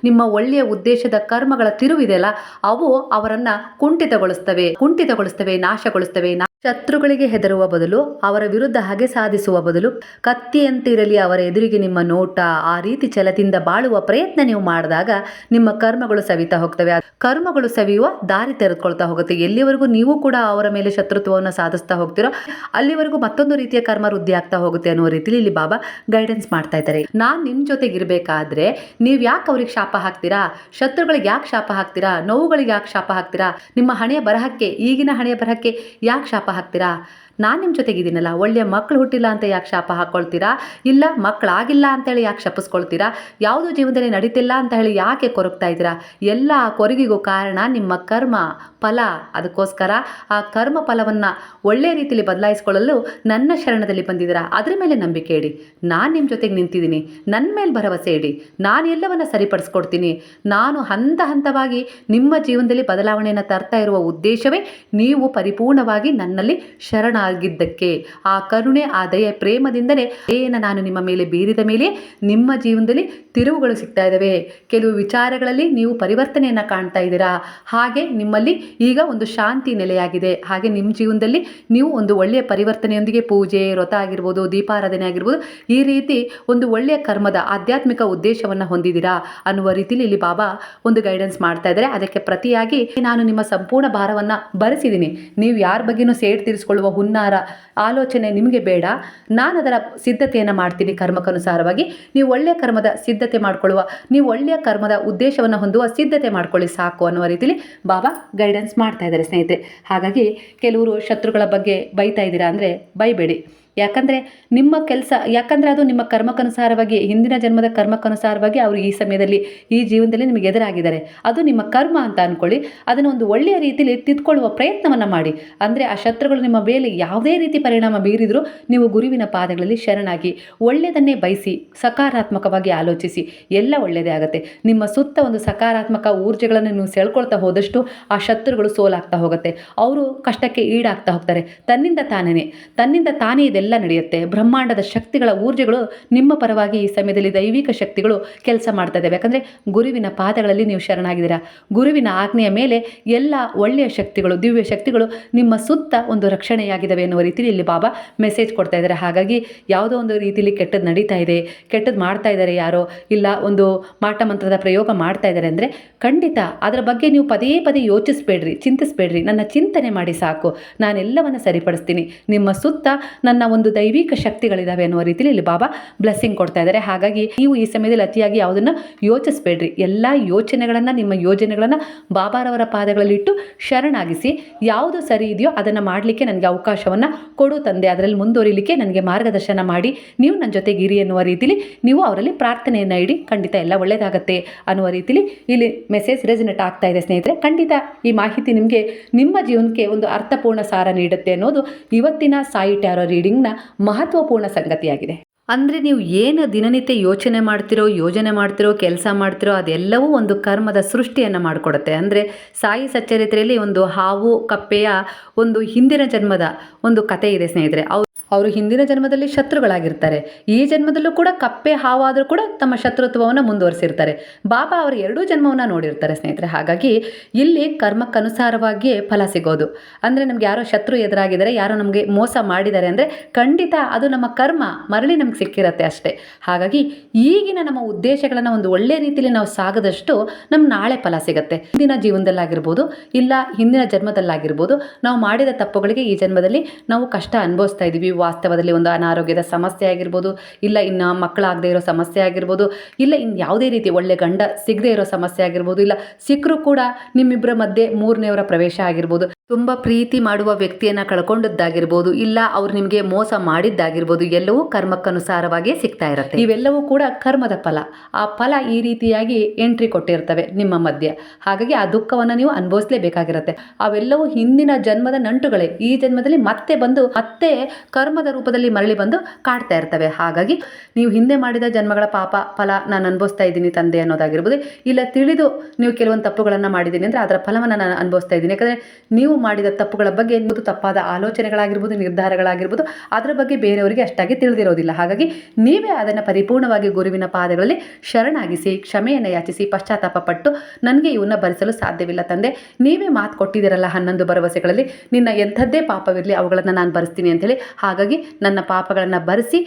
ನಿಮ್ಮ ಒಳ್ಳೆಯ ಉದ್ದೇಶದ ಕರ್ಮಗಳ ತಿರುವಿದೆಯಲ್ಲ, ಅವು ಅವರನ್ನ ಕುಂಠಿತಗೊಳಿಸ್ತವೆ ಕುಂಠಿತಗೊಳಿಸ್ತವೆ, ನಾಶಗೊಳಿಸ್ತವೆ. ಶತ್ರುಗಳಿಗೆ ಹೆದರುವ ಬದಲು, ಅವರ ವಿರುದ್ಧ ಹಗೆ ಸಾಧಿಸುವ ಬದಲು, ಕತ್ತಿಯಂತಿರಲಿ ಅವರ ಎದುರಿಗೆ ನಿಮ್ಮ ನೋಟ, ಆ ರೀತಿ ಛಲದಿಂದ ಬಾಳುವ ಪ್ರಯತ್ನ ನೀವು ಮಾಡಿದಾಗ ನಿಮ್ಮ ಕರ್ಮಗಳು ಸವಿತಾ ಹೋಗ್ತವೆ. ಕರ್ಮಗಳು ಸವಿಯುವ ದಾರಿ ತೆರೆದುಕೊಳ್ತಾ ಹೋಗುತ್ತೆ. ಎಲ್ಲಿವರೆಗೂ ನೀವು ಕೂಡ ಅವರ ಮೇಲೆ ಶತ್ರುತ್ವವನ್ನು ಸಾಧಿಸ್ತಾ ಹೋಗ್ತಿರೋ, ಅಲ್ಲಿವರೆಗೂ ಮತ್ತೊಂದು ರೀತಿಯ ಕರ್ಮ ವೃದ್ಧಿ ಆಗ್ತಾ ಹೋಗುತ್ತೆ ಅನ್ನುವ ರೀತಿಯಲ್ಲಿ ಇಲ್ಲಿ ಬಾಬಾ ಗೈಡೆನ್ಸ್ ಮಾಡ್ತಾ ಇದ್ದಾರೆ. ನಾನು ನಿಮ್ಮ ಜೊತೆಗೆ ಇರಬೇಕಾದ್ರೆ ನೀವು ಯಾಕೆ ಅವ್ರಿಗೆ ಶಾಪ ಹಾಕ್ತೀರಾ? ಶತ್ರುಗಳಿಗೆ ಯಾಕೆ ಶಾಪ ಹಾಕ್ತೀರಾ? ನೋವುಗಳಿಗೆ ಯಾಕೆ ಶಾಪ ಹಾಕ್ತೀರಾ? ನಿಮ್ಮ ಹಣೆಯ ಬರಹಕ್ಕೆ, ಈಗಿನ ಹಣೆಯ ಬರಹಕ್ಕೆ ಯಾಕೆ ಶಾಪ ಹಾಕ್ತೀರಾ? ನಾನು ನಿಮ್ಮ ಜೊತೆಗಿದ್ದೀನಲ್ಲ ಒಳ್ಳೆಯ ಮಕ್ಕಳು ಹುಟ್ಟಿಲ್ಲ ಅಂತ ಯಾಕೆ ಶಾಪ ಹಾಕ್ಕೊಳ್ತೀರಾ ಇಲ್ಲ ಮಕ್ಕಳಾಗಿಲ್ಲ ಅಂತೇಳಿ ಯಾಕೆ ಶಪಿಸ್ಕೊಳ್ತೀರಾ? ಯಾವುದೋ ಜೀವನದಲ್ಲಿ ನಡೀತಿಲ್ಲ ಅಂತ ಹೇಳಿ ಯಾಕೆ ಕೊರಗ್ತಾ ಇದ್ದೀರಾ? ಎಲ್ಲ ಆ ಕೊರಗಿಗೂ ಕಾರಣ ನಿಮ್ಮ ಕರ್ಮ ಫಲ ಅದಕ್ಕೋಸ್ಕರ. ಆ ಕರ್ಮ ಫಲವನ್ನು ಒಳ್ಳೆಯ ರೀತಿಯಲ್ಲಿ ಬದಲಾಯಿಸ್ಕೊಳ್ಳಲು ನನ್ನ ಶರಣದಲ್ಲಿ ಬಂದಿದ್ದೀರಾ? ಅದರ ಮೇಲೆ ನಂಬಿಕೆ ಇಡಿ. ನಾನು ನಿಮ್ಮ ಜೊತೆಗೆ ನಿಂತಿದ್ದೀನಿ. ನನ್ನ ಮೇಲೆ ಭರವಸೆ ಇಡಿ. ನಾನು ಎಲ್ಲವನ್ನು ಸರಿಪಡಿಸ್ಕೊಡ್ತೀನಿ. ನಾನು ಹಂತ ಹಂತವಾಗಿ ನಿಮ್ಮ ಜೀವನದಲ್ಲಿ ಬದಲಾವಣೆಯನ್ನು ತರ್ತಾ ಇರುವ ಉದ್ದೇಶವೇ ನೀವು ಪರಿಪೂರ್ಣವಾಗಿ ನನ್ನಲ್ಲಿ ಶರಣಾಗಿದ್ದಕ್ಕೆ ಆ ಕರುಣೆ, ಆ ದಯ ಪ್ರೇಮದಿಂದಲೇ ಏನ ನಾನು ನಿಮ್ಮ ಮೇಲೆ ಬೀರಿದ ಮೇಲೆ ನಿಮ್ಮ ಜೀವನದಲ್ಲಿ ತಿರುವುಗಳು ಸಿಗ್ತಾ ಇದ್ದಾವೆ. ಕೆಲವು ವಿಚಾರಗಳಲ್ಲಿ ನೀವು ಪರಿವರ್ತನೆಯನ್ನು ಕಾಣ್ತಾ ಇದ್ದೀರಾ? ಹಾಗೆ ನಿಮ್ಮಲ್ಲಿ ಈಗ ಒಂದು ಶಾಂತಿ ನೆಲೆಯಾಗಿದೆ. ಹಾಗೆ ನಿಮ್ಮ ಜೀವನದಲ್ಲಿ ನೀವು ಒಂದು ಒಳ್ಳೆಯ ಪರಿವರ್ತನೆಯೊಂದಿಗೆ ಪೂಜೆ, ವ್ರತ ಆಗಿರ್ಬೋದು, ದೀಪಾರಾಧನೆ ಆಗಿರ್ಬೋದು, ಈ ರೀತಿ ಒಂದು ಒಳ್ಳೆಯ ಕರ್ಮದ ಆಧ್ಯಾತ್ಮಿಕ ಉದ್ದೇಶವನ್ನು ಹೊಂದಿದ್ದೀರಾ? ಅನ್ನುವ ರೀತಿಯಲ್ಲಿ ಇಲ್ಲಿ ಬಾಬಾ ಒಂದು ಗೈಡೆನ್ಸ್ ಮಾಡ್ತಾ ಇದ್ದಾರೆ. ಅದಕ್ಕೆ ಪ್ರತಿಯಾಗಿ ನಾನು ನಿಮ್ಮ ಸಂಪೂರ್ಣ ಭಾರವನ್ನು ಭರಿಸಿದ್ದೀನಿ ನೀವು ಯಾರ ಬಗ್ಗೆನೂ ಸೇಡ್ ತೀರಿಸಿಕೊಳ್ಳುವ ಹುನ್ನಾರ ಆಲೋಚನೆ ನಿಮಗೆ ಬೇಡ. ನಾನು ಅದರ ಸಿದ್ಧತೆಯನ್ನು ಮಾಡ್ತೀನಿ ಕರ್ಮಕ್ಕನುಸಾರವಾಗಿ. ನೀವು ಒಳ್ಳೆಯ ಕರ್ಮದ ಸಿದ್ಧತೆ ಮಾಡಿಕೊಳ್ಳುವ, ನೀವು ಒಳ್ಳೆಯ ಕರ್ಮದ ಉದ್ದೇಶವನ್ನು ಹೊಂದುವ ಸಿದ್ಧತೆ ಮಾಡ್ಕೊಳ್ಳಿ ಸಾಕು ಅನ್ನುವ ರೀತಿಯಲ್ಲಿ ಬಾಬಾ ಗೈಡೆನ್ಸ್ ಮಾಡ್ತಾ ಇದ್ದಾರೆ ಸ್ನೇಹಿತರೆ. ಹಾಗಾಗಿ ಕೆಲವರು ಶತ್ರುಗಳ ಬಗ್ಗೆ ಬೈತಾ ಇದ್ದೀರಾ ಅಂದರೆ ಬೈಬೇಡಿ. ಯಾಕಂದರೆ ನಿಮ್ಮ ಕೆಲಸ, ಯಾಕಂದರೆ ಅದು ನಿಮ್ಮ ಕರ್ಮಕ್ಕನುಸಾರವಾಗಿ, ಹಿಂದಿನ ಜನ್ಮದ ಕರ್ಮಕ್ಕನುಸಾರವಾಗಿ ಅವರು ಈ ಸಮಯದಲ್ಲಿ, ಈ ಜೀವನದಲ್ಲಿ ನಿಮಗೆ ಎದುರಾಗಿದ್ದಾರೆ. ಅದು ನಿಮ್ಮ ಕರ್ಮ ಅಂತ ಅಂದ್ಕೊಳ್ಳಿ ಅದನ್ನು ಒಂದು ಒಳ್ಳೆಯ ರೀತಿಯಲ್ಲಿ ತಿದ್ಕೊಳ್ಳುವ ಪ್ರಯತ್ನವನ್ನು ಮಾಡಿ. ಅಂದರೆ ಆ ಶತ್ರುಗಳು ನಿಮ್ಮ ಮೇಲೆ ಯಾವುದೇ ರೀತಿ ಪರಿಣಾಮ ಬೀರಿದರೂ ನೀವು ಗುರುವಿನ ಪಾದಗಳಲ್ಲಿ ಶರಣಾಗಿ ಒಳ್ಳೆಯದನ್ನೇ ಬಯಸಿ, ಸಕಾರಾತ್ಮಕವಾಗಿ ಆಲೋಚಿಸಿ, ಎಲ್ಲ ಒಳ್ಳೆಯದೇ ಆಗುತ್ತೆ. ನಿಮ್ಮ ಸುತ್ತ ಒಂದು ಸಕಾರಾತ್ಮಕ ಊರ್ಜೆಗಳನ್ನು ನೀವು ಸೆಳ್ಕೊಳ್ತಾ ಹೋದಷ್ಟು ಆ ಶತ್ರುಗಳು ಸೋಲಾಗ್ತಾ ಹೋಗುತ್ತೆ. ಅವರು ಕಷ್ಟಕ್ಕೆ ಈಡಾಗ್ತಾ ಹೋಗ್ತಾರೆ. ತನ್ನಿಂದ ತಾನೇ ತನ್ನಿಂದ ತಾನೇ ಇದೆಲ್ಲ ನಡೆಯುತ್ತೆ. ಬ್ರಹ್ಮಾಂಡದ ಶಕ್ತಿಗಳ ಊರ್ಜೆಗಳು ನಿಮ್ಮ ಪರವಾಗಿ ಈ ಸಮಯದಲ್ಲಿ ದೈವಿಕ ಶಕ್ತಿಗಳು ಕೆಲಸ ಮಾಡ್ತಾ ಇದ್ದಾವೆ ಯಾಕಂದರೆ ಗುರುವಿನ ಪಾದಗಳಲ್ಲಿ ನೀವು ಶರಣಾಗಿದ್ದೀರಾ? ಗುರುವಿನ ಆಜ್ಞೆಯ ಮೇಲೆ ಎಲ್ಲ ಒಳ್ಳೆಯ ಶಕ್ತಿಗಳು, ದಿವ್ಯ ಶಕ್ತಿಗಳು ನಿಮ್ಮ ಸುತ್ತ ಒಂದು ರಕ್ಷಣೆಯಾಗಿದ್ದಾವೆ ಅನ್ನುವ ರೀತಿಯಲ್ಲಿ ಇಲ್ಲಿ ಬಾಬಾ ಮೆಸೇಜ್ ಕೊಡ್ತಾ ಇದ್ದಾರೆ. ಹಾಗಾಗಿ ಯಾವುದೋ ಒಂದು ರೀತಿಯಲ್ಲಿ ಕೆಟ್ಟದ್ದು ನಡೀತಾ ಇದೆ. ಕೆಟ್ಟದ್ದು ಮಾಡ್ತಾ ಇದ್ದಾರೆ ಯಾರೋ, ಇಲ್ಲ ಒಂದು ಮಾಟ ಮಂತ್ರದ ಪ್ರಯೋಗ ಮಾಡ್ತಾ ಇದ್ದಾರೆ ಅಂದರೆ ಖಂಡಿತ ಅದರ ಬಗ್ಗೆ ನೀವು ಪದೇ ಪದೇ ಯೋಚಿಸ್ಬೇಡ್ರಿ, ಚಿಂತಿಸ್ಬೇಡ್ರಿ. ನನ್ನ ಚಿಂತನೆ ಮಾಡಿ ಸಾಕು. ನಾನೆಲ್ಲವನ್ನು ಸರಿಪಡಿಸ್ತೀನಿ. ನಿಮ್ಮ ಸುತ್ತ ನನ್ನ ಒಂದು ದೈವಿಕ ಶಕ್ತಿಗಳಿದ್ದಾವೆ ಅನ್ನುವ ರೀತಿಯಲ್ಲಿ ಇಲ್ಲಿ ಬಾಬಾ ಬ್ಲೆಸ್ಸಿಂಗ್ ಕೊಡ್ತಾ ಇದ್ದಾರೆ ಹಾಗಾಗಿ ನೀವು ಈ ಸಮಯದಲ್ಲಿ ಅತಿಯಾಗಿ ಯಾವುದನ್ನು ಯೋಚಿಸಬೇಡ್ರಿ. ಎಲ್ಲ ಯೋಚನೆಗಳನ್ನು, ನಿಮ್ಮ ಯೋಜನೆಗಳನ್ನು ಬಾಬಾರವರ ಪಾದಗಳಲ್ಲಿಟ್ಟು ಶರಣಾಗಿಸಿ, ಯಾವುದು ಸರಿ ಇದೆಯೋ ಅದನ್ನು ಮಾಡಲಿಕ್ಕೆ ನನಗೆ ಅವಕಾಶವನ್ನು ಕೊಡು ತಂದೆ. ಅದರಲ್ಲಿ ಮುಂದುವರಿಲಿಕ್ಕೆ ನನಗೆ ಮಾರ್ಗದರ್ಶನ ಮಾಡಿ, ನೀವು ನನ್ನ ಜೊತೆಗೆ ಇರಿ ಅನ್ನುವ ರೀತಿಲಿ ನೀವು ಅವರಲ್ಲಿ ಪ್ರಾರ್ಥನೆಯನ್ನು ಇಡಿ, ಖಂಡಿತ ಎಲ್ಲ ಒಳ್ಳೆಯದಾಗತ್ತೆ ಅನ್ನುವ ರೀತಿಲಿ ಇಲ್ಲಿ ಮೆಸೇಜ್ ರೆಸಿನೆಟ್ ಆಗ್ತಾ ಇದೆ ಸ್ನೇಹಿತರೆ. ಖಂಡಿತ ಈ ಮಾಹಿತಿ ನಿಮಗೆ ನಿಮ್ಮ ಜೀವನಕ್ಕೆ ಒಂದು ಅರ್ಥಪೂರ್ಣ ಸಾರ ನೀಡುತ್ತೆ ಅನ್ನೋದು ಇವತ್ತಿನ ಸಾಯಿ ಟ್ಯಾರೋ ರೀಡಿಂಗ್ನ ಮಹತ್ವಪೂರ್ಣ ಸಂಗತಿಯಾಗಿದೆ. ಅಂದರೆ ನೀವು ಏನು ದಿನನಿತ್ಯ ಯೋಚನೆ ಮಾಡ್ತಿರೋ, ಯೋಜನೆ ಮಾಡ್ತಿರೋ, ಕೆಲಸ ಮಾಡ್ತಿರೋ ಅದೆಲ್ಲವೂ ಒಂದು ಕರ್ಮದ ಸೃಷ್ಟಿಯನ್ನು ಮಾಡಿಕೊಡುತ್ತೆ. ಅಂದರೆ ಸಾಯಿ ಸಚ್ಚರಿತ್ರೆಯಲ್ಲಿ ಒಂದು ಹಾವು, ಕಪ್ಪೆಯ ಒಂದು ಹಿಂದಿನ ಜನ್ಮದ ಒಂದು ಕತೆ ಇದೆ ಸ್ನೇಹಿತರೆ. ಅವ್ರು ಹಿಂದಿನ ಜನ್ಮದಲ್ಲಿ ಶತ್ರುಗಳಾಗಿರ್ತಾರೆ. ಈ ಜನ್ಮದಲ್ಲೂ ಕೂಡ ಕಪ್ಪೆ ಹಾವಾದರೂ ಕೂಡ ತಮ್ಮ ಶತ್ರುತ್ವವನ್ನು ಮುಂದುವರಿಸಿರ್ತಾರೆ. ಬಾಬಾ ಅವರು ಎರಡೂ ಜನ್ಮವನ್ನು ನೋಡಿರ್ತಾರೆ ಸ್ನೇಹಿತರೆ. ಹಾಗಾಗಿ ಇಲ್ಲಿ ಕರ್ಮಕ್ಕನುಸಾರವಾಗಿಯೇ ಫಲ ಸಿಗೋದು. ಅಂದರೆ ನಮ್ಗೆ ಯಾರೋ ಶತ್ರು ಎದುರಾಗಿದ್ದಾರೆ, ಯಾರೋ ನಮಗೆ ಮೋಸ ಮಾಡಿದ್ದಾರೆ ಅಂದರೆ ಖಂಡಿತ ಅದು ನಮ್ಮ ಕರ್ಮ, ಮರಳಿ ನಮ್ಗೆ ಸಿಕ್ಕಿರತ್ತೆ ಅಷ್ಟೇ. ಹಾಗಾಗಿ ಈಗಿನ ನಮ್ಮ ಉದ್ದೇಶಗಳನ್ನು ಒಂದು ಒಳ್ಳೆ ರೀತಿಯಲ್ಲಿ ನಾವು ಸಾಗದಷ್ಟು ನಮ್ಮ ನಾಳೆ ಫಲ ಸಿಗುತ್ತೆ. ಹಿಂದಿನ ಜೀವನದಲ್ಲಾಗಿರ್ಬೋದು, ಇಲ್ಲ ಹಿಂದಿನ ಜನ್ಮದಲ್ಲಾಗಿರ್ಬೋದು, ನಾವು ಮಾಡಿದ ತಪ್ಪುಗಳಿಗೆ ಈ ಜನ್ಮದಲ್ಲಿ ನಾವು ಕಷ್ಟ ಅನುಭವಿಸ್ತಾ ಇದ್ದೀವಿ ವಾಸ್ತವದಲ್ಲಿ ಒಂದು ಅನಾರೋಗ್ಯದ ಸಮಸ್ಯೆ ಆಗಿರ್ಬೋದು, ಇಲ್ಲ ಇನ್ನು ಮಕ್ಕಳಾಗದೇ ಇರೋ ಸಮಸ್ಯೆ ಆಗಿರ್ಬೋದು, ಇಲ್ಲ ಇನ್ನು ಯಾವುದೇ ರೀತಿ ಒಳ್ಳೆ ಗಂಡ ಸಿಗದೇ ಇರೋ ಸಮಸ್ಯೆ ಆಗಿರ್ಬೋದು, ಇಲ್ಲ ಸಿಕ್ಕರೂ ಕೂಡ ನಿಮ್ಮಿಬ್ಬರ ಮಧ್ಯೆ ಮೂರನೇವರ ಪ್ರವೇಶ ಆಗಿರ್ಬೋದು. ತುಂಬ ಪ್ರೀತಿ ಮಾಡುವ ವ್ಯಕ್ತಿಯನ್ನು ಕಳ್ಕೊಂಡದ್ದಾಗಿರ್ಬೋದು, ಇಲ್ಲ ಅವ್ರು ನಿಮಗೆ ಮೋಸ ಮಾಡಿದ್ದಾಗಿರ್ಬೋದು, ಎಲ್ಲವೂ ಕರ್ಮಕ್ಕನುಸಾರವಾಗಿ ಸಿಗ್ತಾ ಇರುತ್ತೆ. ಇವೆಲ್ಲವೂ ಕೂಡ ಕರ್ಮದ ಫಲ. ಆ ಫಲ ಈ ರೀತಿಯಾಗಿ ಎಂಟ್ರಿ ಕೊಟ್ಟಿರ್ತವೆ ನಿಮ್ಮ ಮಧ್ಯೆ. ಹಾಗಾಗಿ ಆ ದುಃಖವನ್ನು ನೀವು ಅನುಭವಿಸಲೇಬೇಕಾಗಿರುತ್ತೆ. ಅವೆಲ್ಲವೂ ಹಿಂದಿನ ಜನ್ಮದ ನಂಟುಗಳೇ. ಈ ಜನ್ಮದಲ್ಲಿ ಮತ್ತೆ ಬಂದು, ಮತ್ತೆ ಕರ್ಮದ ರೂಪದಲ್ಲಿ ಮರಳಿ ಬಂದು ಕಾಡ್ತಾ ಇರ್ತವೆ. ಹಾಗಾಗಿ ನೀವು ಹಿಂದೆ ಮಾಡಿದ ಜನ್ಮಗಳ ಪಾಪ, ಫಲ ನಾನು ಅನುಭವಿಸ್ತಾ ಇದ್ದೀನಿ ತಂದೆ ಅನ್ನೋದಾಗಿರ್ಬೋದು, ಇಲ್ಲ ತಿಳಿದು ನೀವು ಕೆಲವೊಂದು ತಪ್ಪುಗಳನ್ನು ಮಾಡಿದ್ದೀನಿ ಅಂದರೆ ಅದರ ಫಲವನ್ನು ನಾನು ಅನುಭವಿಸ್ತಾ ಇದ್ದೀನಿ. ಯಾಕಂದರೆ ನೀವು ಮಾಡಿದ ತಪ್ಪುಗಳ ಬಗ್ಗೆ ಒಂದು ತಪ್ಪಾದ ಆಲೋಚನೆಗಳಾಗಿರ್ಬೋದು, ನಿರ್ಧಾರಗಳಾಗಿರ್ಬೋದು, ಅದರ ಬಗ್ಗೆ ಬೇರೆಯವರಿಗೆ ಅಷ್ಟಾಗಿ ತಿಳಿದಿರೋದಿಲ್ಲ. ಹಾಗಾಗಿ ನೀವೇ ಅದನ್ನು ಪರಿಪೂರ್ಣವಾಗಿ ಗುರುವಿನ ಪಾದಗಳಲ್ಲಿ ಶರಣಾಗಿಸಿ ಕ್ಷಮೆಯನ್ನು ಯಾಚಿಸಿ, ಪಶ್ಚಾತ್ತಾಪ ಪಟ್ಟು ನನಗೆ ಇವನ್ನ ಭರಿಸಲು ಸಾಧ್ಯವಿಲ್ಲ ತಂದೆ. ನೀವೇ ಮಾತು ಕೊಟ್ಟಿದ್ದೀರಲ್ಲ ಹನ್ನೊಂದು ಭರವಸೆಗಳಲ್ಲಿ. ನಿನ್ನ ಎಂಥದ್ದೇ ಪಾಪವಿರಲಿ, ಅವುಗಳನ್ನು ನಾನು ಭರಿಸ್ತೀನಿ ಅಂತೇಳಿ ಹಾಗಾಗಿ ನನ್ನ ಪಾಪಗಳನ್ನು ಭರಿಸಿ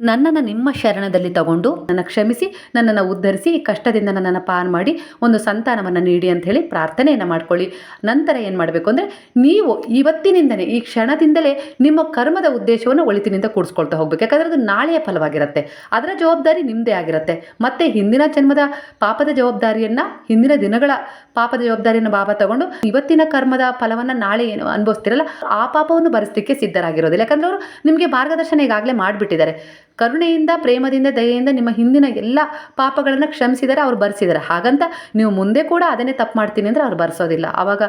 ನನ್ನನ್ನು ನಿಮ್ಮ ಶರಣದಲ್ಲಿ ತಗೊಂಡು ನನ್ನ ಕ್ಷಮಿಸಿ, ನನ್ನನ್ನು ಉದ್ಧರಿಸಿ ಕಷ್ಟದಿಂದ ನನ್ನನ್ನು ಪಾರು ಮಾಡಿ, ಒಂದು ಸಂತಾನವನ್ನು ನೀಡಿ ಅಂತ ಹೇಳಿ ಪ್ರಾರ್ಥನೆಯನ್ನು ಮಾಡ್ಕೊಳ್ಳಿ. ನಂತರ ಏನು ಮಾಡಬೇಕು ಅಂದರೆ, ನೀವು ಇವತ್ತಿನಿಂದಲೇ ಈ ಕ್ಷಣದಿಂದಲೇ ನಿಮ್ಮ ಕರ್ಮದ ಉದ್ದೇಶವನ್ನು ಒಳಿತಿನಿಂದ ಕೂಡಿಸ್ಕೊಳ್ತಾ ಹೋಗ್ಬೇಕು. ಯಾಕಂದರೆ ಅದು ನಾಳೆಯ ಫಲವಾಗಿರುತ್ತೆ. ಅದರ ಜವಾಬ್ದಾರಿ ನಿಮ್ಮದೇ ಆಗಿರುತ್ತೆ. ಮತ್ತು ಹಿಂದಿನ ಜನ್ಮದ ಪಾಪದ ಜವಾಬ್ದಾರಿಯನ್ನು, ಹಿಂದಿನ ದಿನಗಳ ಪಾಪದ ಜವಾಬ್ದಾರಿಯನ್ನು ಬಾಬಾ ತಗೊಂಡು, ಇವತ್ತಿನ ಕರ್ಮದ ಫಲವನ್ನು ನಾಳೆ ಏನು ಅನುಭವಿಸ್ತಿರಲ್ಲ, ಆ ಪಾಪವನ್ನು ಭರಿಸಲಿಕ್ಕೆ ಸಿದ್ಧರಾಗಿರೋದಿಲ್ಲ. ಯಾಕಂದರೆ ಅವರು ನಿಮಗೆ ಮಾರ್ಗದರ್ಶನ ಈಗಾಗಲೇ ಮಾಡಿಬಿಟ್ಟಿದ್ದಾರೆ. ಕರುಣೆಯಿಂದ, ಪ್ರೇಮದಿಂದ, ದಯೆಯಿಂದ ನಿಮ್ಮ ಹಿಂದಿನ ಎಲ್ಲ ಪಾಪಗಳನ್ನು ಕ್ಷಮಿಸಿದರೆ ಅವ್ರು ಬರೆಸಿದ್ದಾರೆ ಹಾಗಂತ ನೀವು ಮುಂದೆ ಕೂಡ ಅದನ್ನೇ ತಪ್ಪು ಮಾಡ್ತೀನಿ ಅಂದರೆ ಅವ್ರು ಬರ್ಸೋದಿಲ್ಲ. ಆವಾಗ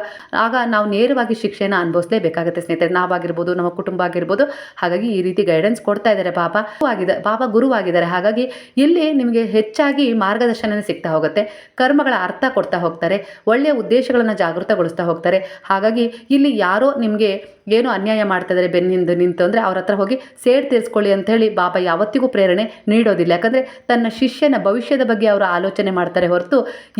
ಆಗ ನಾವು ನೇರವಾಗಿ ಶಿಕ್ಷೆಯನ್ನು ಅನುಭವಿಸಲೇಬೇಕಾಗುತ್ತೆ ಸ್ನೇಹಿತರೆ. ನಾವಾಗಿರ್ಬೋದು, ನಮ್ಮ ಕುಟುಂಬ ಆಗಿರ್ಬೋದು. ಹಾಗಾಗಿ ಈ ರೀತಿ ಗೈಡೆನ್ಸ್ ಕೊಡ್ತಾ ಇದ್ದಾರೆ ಪಾಪ. ಆಗಿದೆ ಬಾಬಾ ಗುರುವಾಗಿದ್ದಾರೆ. ಹಾಗಾಗಿ ಇಲ್ಲಿ ನಿಮಗೆ ಹೆಚ್ಚಾಗಿ ಮಾರ್ಗದರ್ಶನ ಸಿಗ್ತಾ ಹೋಗುತ್ತೆ. ಕರ್ಮಗಳ ಅರ್ಥ ಕೊಡ್ತಾ ಹೋಗ್ತಾರೆ. ಒಳ್ಳೆಯ ಉದ್ದೇಶಗಳನ್ನು ಜಾಗೃತಗೊಳಿಸ್ತಾ ಹೋಗ್ತಾರೆ. ಹಾಗಾಗಿ ಇಲ್ಲಿ ಯಾರೋ ನಿಮಗೆ ಏನೋ ಅನ್ಯಾಯ ಮಾಡ್ತಾ ಇದ್ದಾರೆ ಬೆನ್ನಿಂದ ನಿಂತು ಅಂದರೆ ಅವ್ರ ಹತ್ರ ಹೋಗಿ ಸೇಡ್ ತೀರಿಸ್ಕೊಳ್ಳಿ ಅಂಥೇಳಿ ಬಾಬಾ ಯಾವತ್ತಿಗೂ ಪ್ರೇರಣೆ ನೀಡೋದಿಲ್ಲ. ಯಾಕಂದರೆ ತನ್ನ ಶಿಷ್ಯನ ಭವಿಷ್ಯದ ಬಗ್ಗೆ ಅವರು ಆಲೋಚನೆ ಮಾಡ್ತಾರೆ ಹೊರತು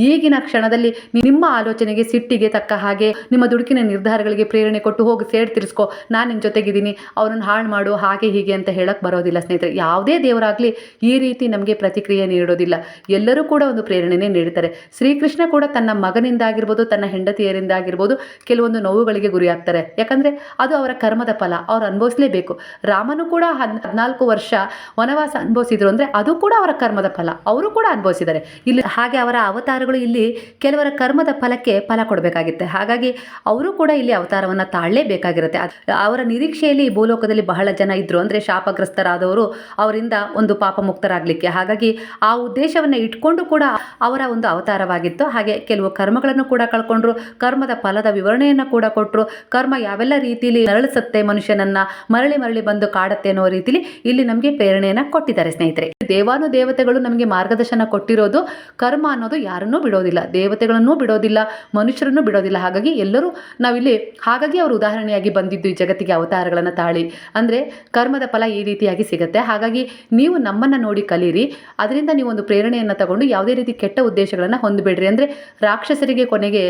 ಈಗಿನ ಕ್ಷಣದಲ್ಲಿ ನಿಮ್ಮ ಆಲೋಚನೆಗೆ ಸಿಟ್ಟಿಗೆ ತಕ್ಕ ಹಾಗೆ ನಿಮ್ಮ ದುಡುಕಿನ ನಿರ್ಧಾರಗಳಿಗೆ ಪ್ರೇರಣೆ ಕೊಟ್ಟು ಹೋಗಿ ಸೇಡ್ ತೀರಿಸ್ಕೊ, ನಾನು ನಿನ್ನ ಜೊತೆಗಿದ್ದೀನಿ ಅವನನ್ನು ಹಾಳು ಮಾಡು, ಹಾಗೆ ಹೀಗೆ ಅಂತ ಹೇಳಕ್ಕೆ ಬರೋದಿಲ್ಲ ಸ್ನೇಹಿತರೆ. ಯಾವುದೇ ದೇವರಾಗಲಿ ಈ ರೀತಿ ನಮಗೆ ಪ್ರತಿಕ್ರಿಯೆ ನೀಡೋದಿಲ್ಲ. ಎಲ್ಲರೂ ಕೂಡ ಒಂದು ಪ್ರೇರಣೆನೇ ನೀಡ್ತಾರೆ. ಶ್ರೀಕೃಷ್ಣ ಕೂಡ ತನ್ನ ಮಗನಿಂದಾಗಿರ್ಬೋದು, ತನ್ನ ಹೆಂಡತಿಯರಿಂದಾಗಿರ್ಬೋದು ಕೆಲವೊಂದು ನೋವುಗಳಿಗೆ ಗುರಿಯಾಗ್ತಾರೆ. ಯಾಕಂದರೆ ಅದು ಅವರ ಕರ್ಮದ ಫಲ, ಅವ್ರು ಅನುಭವಿಸಲೇಬೇಕು. ರಾಮನು ಕೂಡ ಹದ್ ಹದಿನಾಲ್ಕು ವರ್ಷ ವನವಾಸ ಅನುಭವಿಸಿದ್ರು ಅಂದರೆ ಅದು ಕೂಡ ಅವರ ಕರ್ಮದ ಫಲ, ಅವರು ಕೂಡ ಅನುಭವಿಸಿದ್ದಾರೆ. ಇಲ್ಲಿ ಹಾಗೆ ಅವರ ಅವತಾರಗಳು ಇಲ್ಲಿ ಕೆಲವರ ಕರ್ಮದ ಫಲಕ್ಕೆ ಫಲ ಕೊಡಬೇಕಾಗಿತ್ತೆ. ಹಾಗಾಗಿ ಅವರು ಕೂಡ ಇಲ್ಲಿ ಅವತಾರವನ್ನು ತಾಳಲೇಬೇಕಾಗಿರುತ್ತೆ. ಅವರ ನಿರೀಕ್ಷೆಯಲ್ಲಿ ಈ ಭೂಲೋಕದಲ್ಲಿ ಬಹಳ ಜನ ಇದ್ದರು ಅಂದರೆ ಶಾಪಗ್ರಸ್ತರಾದವರು ಅವರಿಂದ ಒಂದು ಪಾಪ ಮುಕ್ತರಾಗಲಿಕ್ಕೆ. ಹಾಗಾಗಿ ಆ ಉದ್ದೇಶವನ್ನು ಇಟ್ಕೊಂಡು ಕೂಡ ಅವರ ಒಂದು ಅವತಾರವಾಗಿತ್ತು. ಹಾಗೆ ಕೆಲವು ಕರ್ಮಗಳನ್ನು ಕೂಡ ಕಳ್ಕೊಂಡ್ರು, ಕರ್ಮದ ಫಲದ ವಿವರಣೆಯನ್ನು ಕೂಡ ಕೊಟ್ಟರು ಕರ್ಮ ಯಾವೆಲ್ಲ ರೀತಿಯಲ್ಲಿ ನರಳಿಸುತ್ತೆ ಮನುಷ್ಯನನ್ನ ಮರಳಿ ಮರಳಿ ಬಂದು ಕಾಡತ್ತೆ ಅನ್ನೋ ರೀತಿಲಿ ಇಲ್ಲಿ ನಮಗೆ ಪ್ರೇರಣೆಯನ್ನು ಕೊಟ್ಟಿದ್ದಾರೆ ಸ್ನೇಹಿತರೆ. ದೇವಾನು ದೇವತೆಗಳು ನಮಗೆ ಮಾರ್ಗದರ್ಶನ ಕೊಟ್ಟಿರೋದು ಕರ್ಮ ಅನ್ನೋದು ಯಾರನ್ನೂ ಬಿಡೋದಿಲ್ಲ. ದೇವತೆಗಳನ್ನೂ ಬಿಡೋದಿಲ್ಲ, ಮನುಷ್ಯರನ್ನು ಬಿಡೋದಿಲ್ಲ. ಹಾಗಾಗಿ ಎಲ್ಲರೂ ನಾವಿಲ್ಲಿ ಹಾಗಾಗಿ ಅವರು ಉದಾಹರಣೆಯಾಗಿ ಬಂದಿದ್ದು ಈ ಜಗತ್ತಿಗೆ ಅವತಾರಗಳನ್ನು ತಾಳಿ. ಅಂದರೆ ಕರ್ಮದ ಫಲ ಈ ರೀತಿಯಾಗಿ ಸಿಗುತ್ತೆ. ಹಾಗಾಗಿ ನೀವು ನಮ್ಮನ್ನು ನೋಡಿ ಕಲೀರಿ. ಅದರಿಂದ ನೀವು ಒಂದು ಪ್ರೇರಣೆಯನ್ನು ತಗೊಂಡು ಯಾವುದೇ ರೀತಿ ಕೆಟ್ಟ ಉದ್ದೇಶಗಳನ್ನು ಹೊಂದಬೇಡ್ರಿ. ಅಂದರೆ ರಾಕ್ಷಸರಿಗೆ ಕೊನೆಗೆ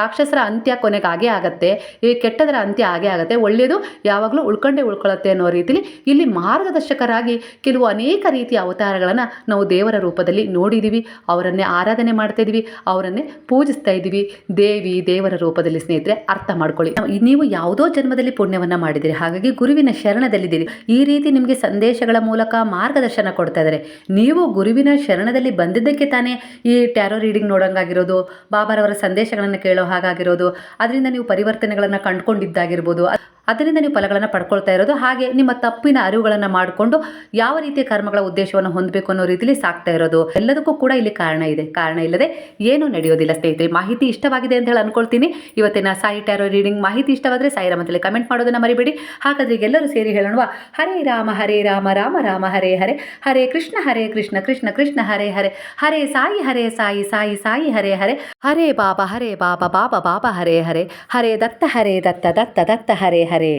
ರಾಕ್ಷಸರ ಅಂತ್ಯ ಕೊನೆಗೆ ಆಗೇ ಆಗತ್ತೆ. ಈ ಕೆಟ್ಟದರ ಅಂತ್ಯ ಆಗೇ ಆಗುತ್ತೆ, ಒಳ್ಳೆಯದು ಯಾವಾಗಲೂ ಉಳ್ಕೊಂಡೇ ಉಳ್ಕೊಳ್ಳುತ್ತೆ ಅನ್ನೋ ರೀತಿಲಿ ಇಲ್ಲಿ ಮಾರ್ಗದರ್ಶಕರಾಗಿ ಕೆಲವು ಅನೇಕ ರೀತಿಯ ಅವತಾರಗಳನ್ನು ನಾವು ದೇವರ ರೂಪದಲ್ಲಿ ನೋಡಿದ್ದೀವಿ ಅವರನ್ನೇ ಆರಾಧನೆ ಮಾಡ್ತಾ ಇದ್ದೀವಿ ಅವರನ್ನೇ ಪೂಜಿಸ್ತಾ ಇದ್ದೀವಿ ದೇವಿ ದೇವರ ರೂಪದಲ್ಲಿ ಸ್ನೇಹಿತರೆ ಅರ್ಥ ಮಾಡ್ಕೊಳ್ಳಿ. ನೀವು ಯಾವುದೋ ಜನ್ಮದಲ್ಲಿ ಪುಣ್ಯವನ್ನು ಮಾಡಿದ್ದೀರಿ ಹಾಗಾಗಿ ಗುರುವಿನ ಶರಣದಲ್ಲಿದ್ದೀರಿ. ಈ ರೀತಿ ನಿಮಗೆ ಸಂದೇಶಗಳ ಮೂಲಕ ಮಾರ್ಗದರ್ಶನ ಕೊಡ್ತಾ ಇದ್ದಾರೆ. ನೀವು ಗುರುವಿನ ಶರಣದಲ್ಲಿ ಬಂದಿದ್ದಕ್ಕೆ ತಾನೇ ಈ ಟ್ಯಾರೋ ರೀಡಿಂಗ್ ನೋಡೋಂಗಾಗಿರೋದು, ಬಾಬಾರವರ ಸಂದೇಶಗಳನ್ನು ಕೇಳೋ ಹಾಗಾಗಿರೋದು, ಅದರಿಂದ ನೀವು ಪರಿವರ್ತನೆಗಳನ್ನು ಕಂಡುಕೊಂಡಿದ್ದಾಗಿರ್ಬೋದು. ಅದರಿಂದ ನೀವು ಫಲಗಳನ್ನು ಪಡ್ಕೊಳ್ತಾ ಇರೋದು. ಹಾಗೆ ನಿಮ್ಮ ತಪ್ಪಿನ ಅರಿವುಗಳನ್ನು ಮಾಡಿಕೊಂಡು ಯಾವ ರೀತಿಯ ಕರ್ಮಗಳ ಉದ್ದೇಶವನ್ನು ಹೊಂದಬೇಕು ಅನ್ನೋ ರೀತಿಯಲ್ಲಿ ಸಾಕ್ತಾ ಇರೋದು. ಎಲ್ಲದಕ್ಕೂ ಕೂಡ ಇಲ್ಲಿ ಕಾರಣ ಇದೆ. ಕಾರಣ ಇಲ್ಲದೆ ಏನೂ ನಡೆಯೋದಿಲ್ಲ ಸ್ನೇಹಿತರೆ. ಮಾಹಿತಿ ಇಷ್ಟವಾಗಿದೆ ಅಂತ ಹೇಳಿ ಅನ್ಕೊಳ್ತೀನಿ. ಇವತ್ತಿನ ಸಾಯಿ ಟ್ಯಾರೋ ರೀಡಿಂಗ್ ಮಾಹಿತಿ ಇಷ್ಟವಾದರೆ ಸಾಯಿರ ಮತ್ತಲ್ಲಿ ಕಮೆಂಟ್ ಮಾಡೋದನ್ನ ಮರಿಬೇಡಿ. ಹಾಗಾದ್ರೆ ಎಲ್ಲರೂ ಸೇರಿ ಹೇಳೋಣ ಹರೇ ರಾಮ ಹರೇ ರಾಮ ರಾಮ ರಾಮ, ಹರೇ ಹರೇ. ಹರೇ ಕೃಷ್ಣ ಹರೇ ಕೃಷ್ಣ ಕೃಷ್ಣ ಕೃಷ್ಣ, ಹರೇ ಹರೇ. ಹರೇ ಸಾಯಿ ಹರೇ ಸಾಯಿ ಸಾಯಿ ಸಾಯಿ, ಹರೇ ಹರೇ. ಹರೇ ಬಾಬಾ ಹರೇ ಬಾಬಾ ಬಾಬಾ ಬಾಬಾ, ಹರೇ ಹರೇ. ಹರೇ ದತ್ತ ಹರೇ ದತ್ತ ದತ್ತ ದತ್ತ. ಅಂತ ಹರೇ ಹರೇ.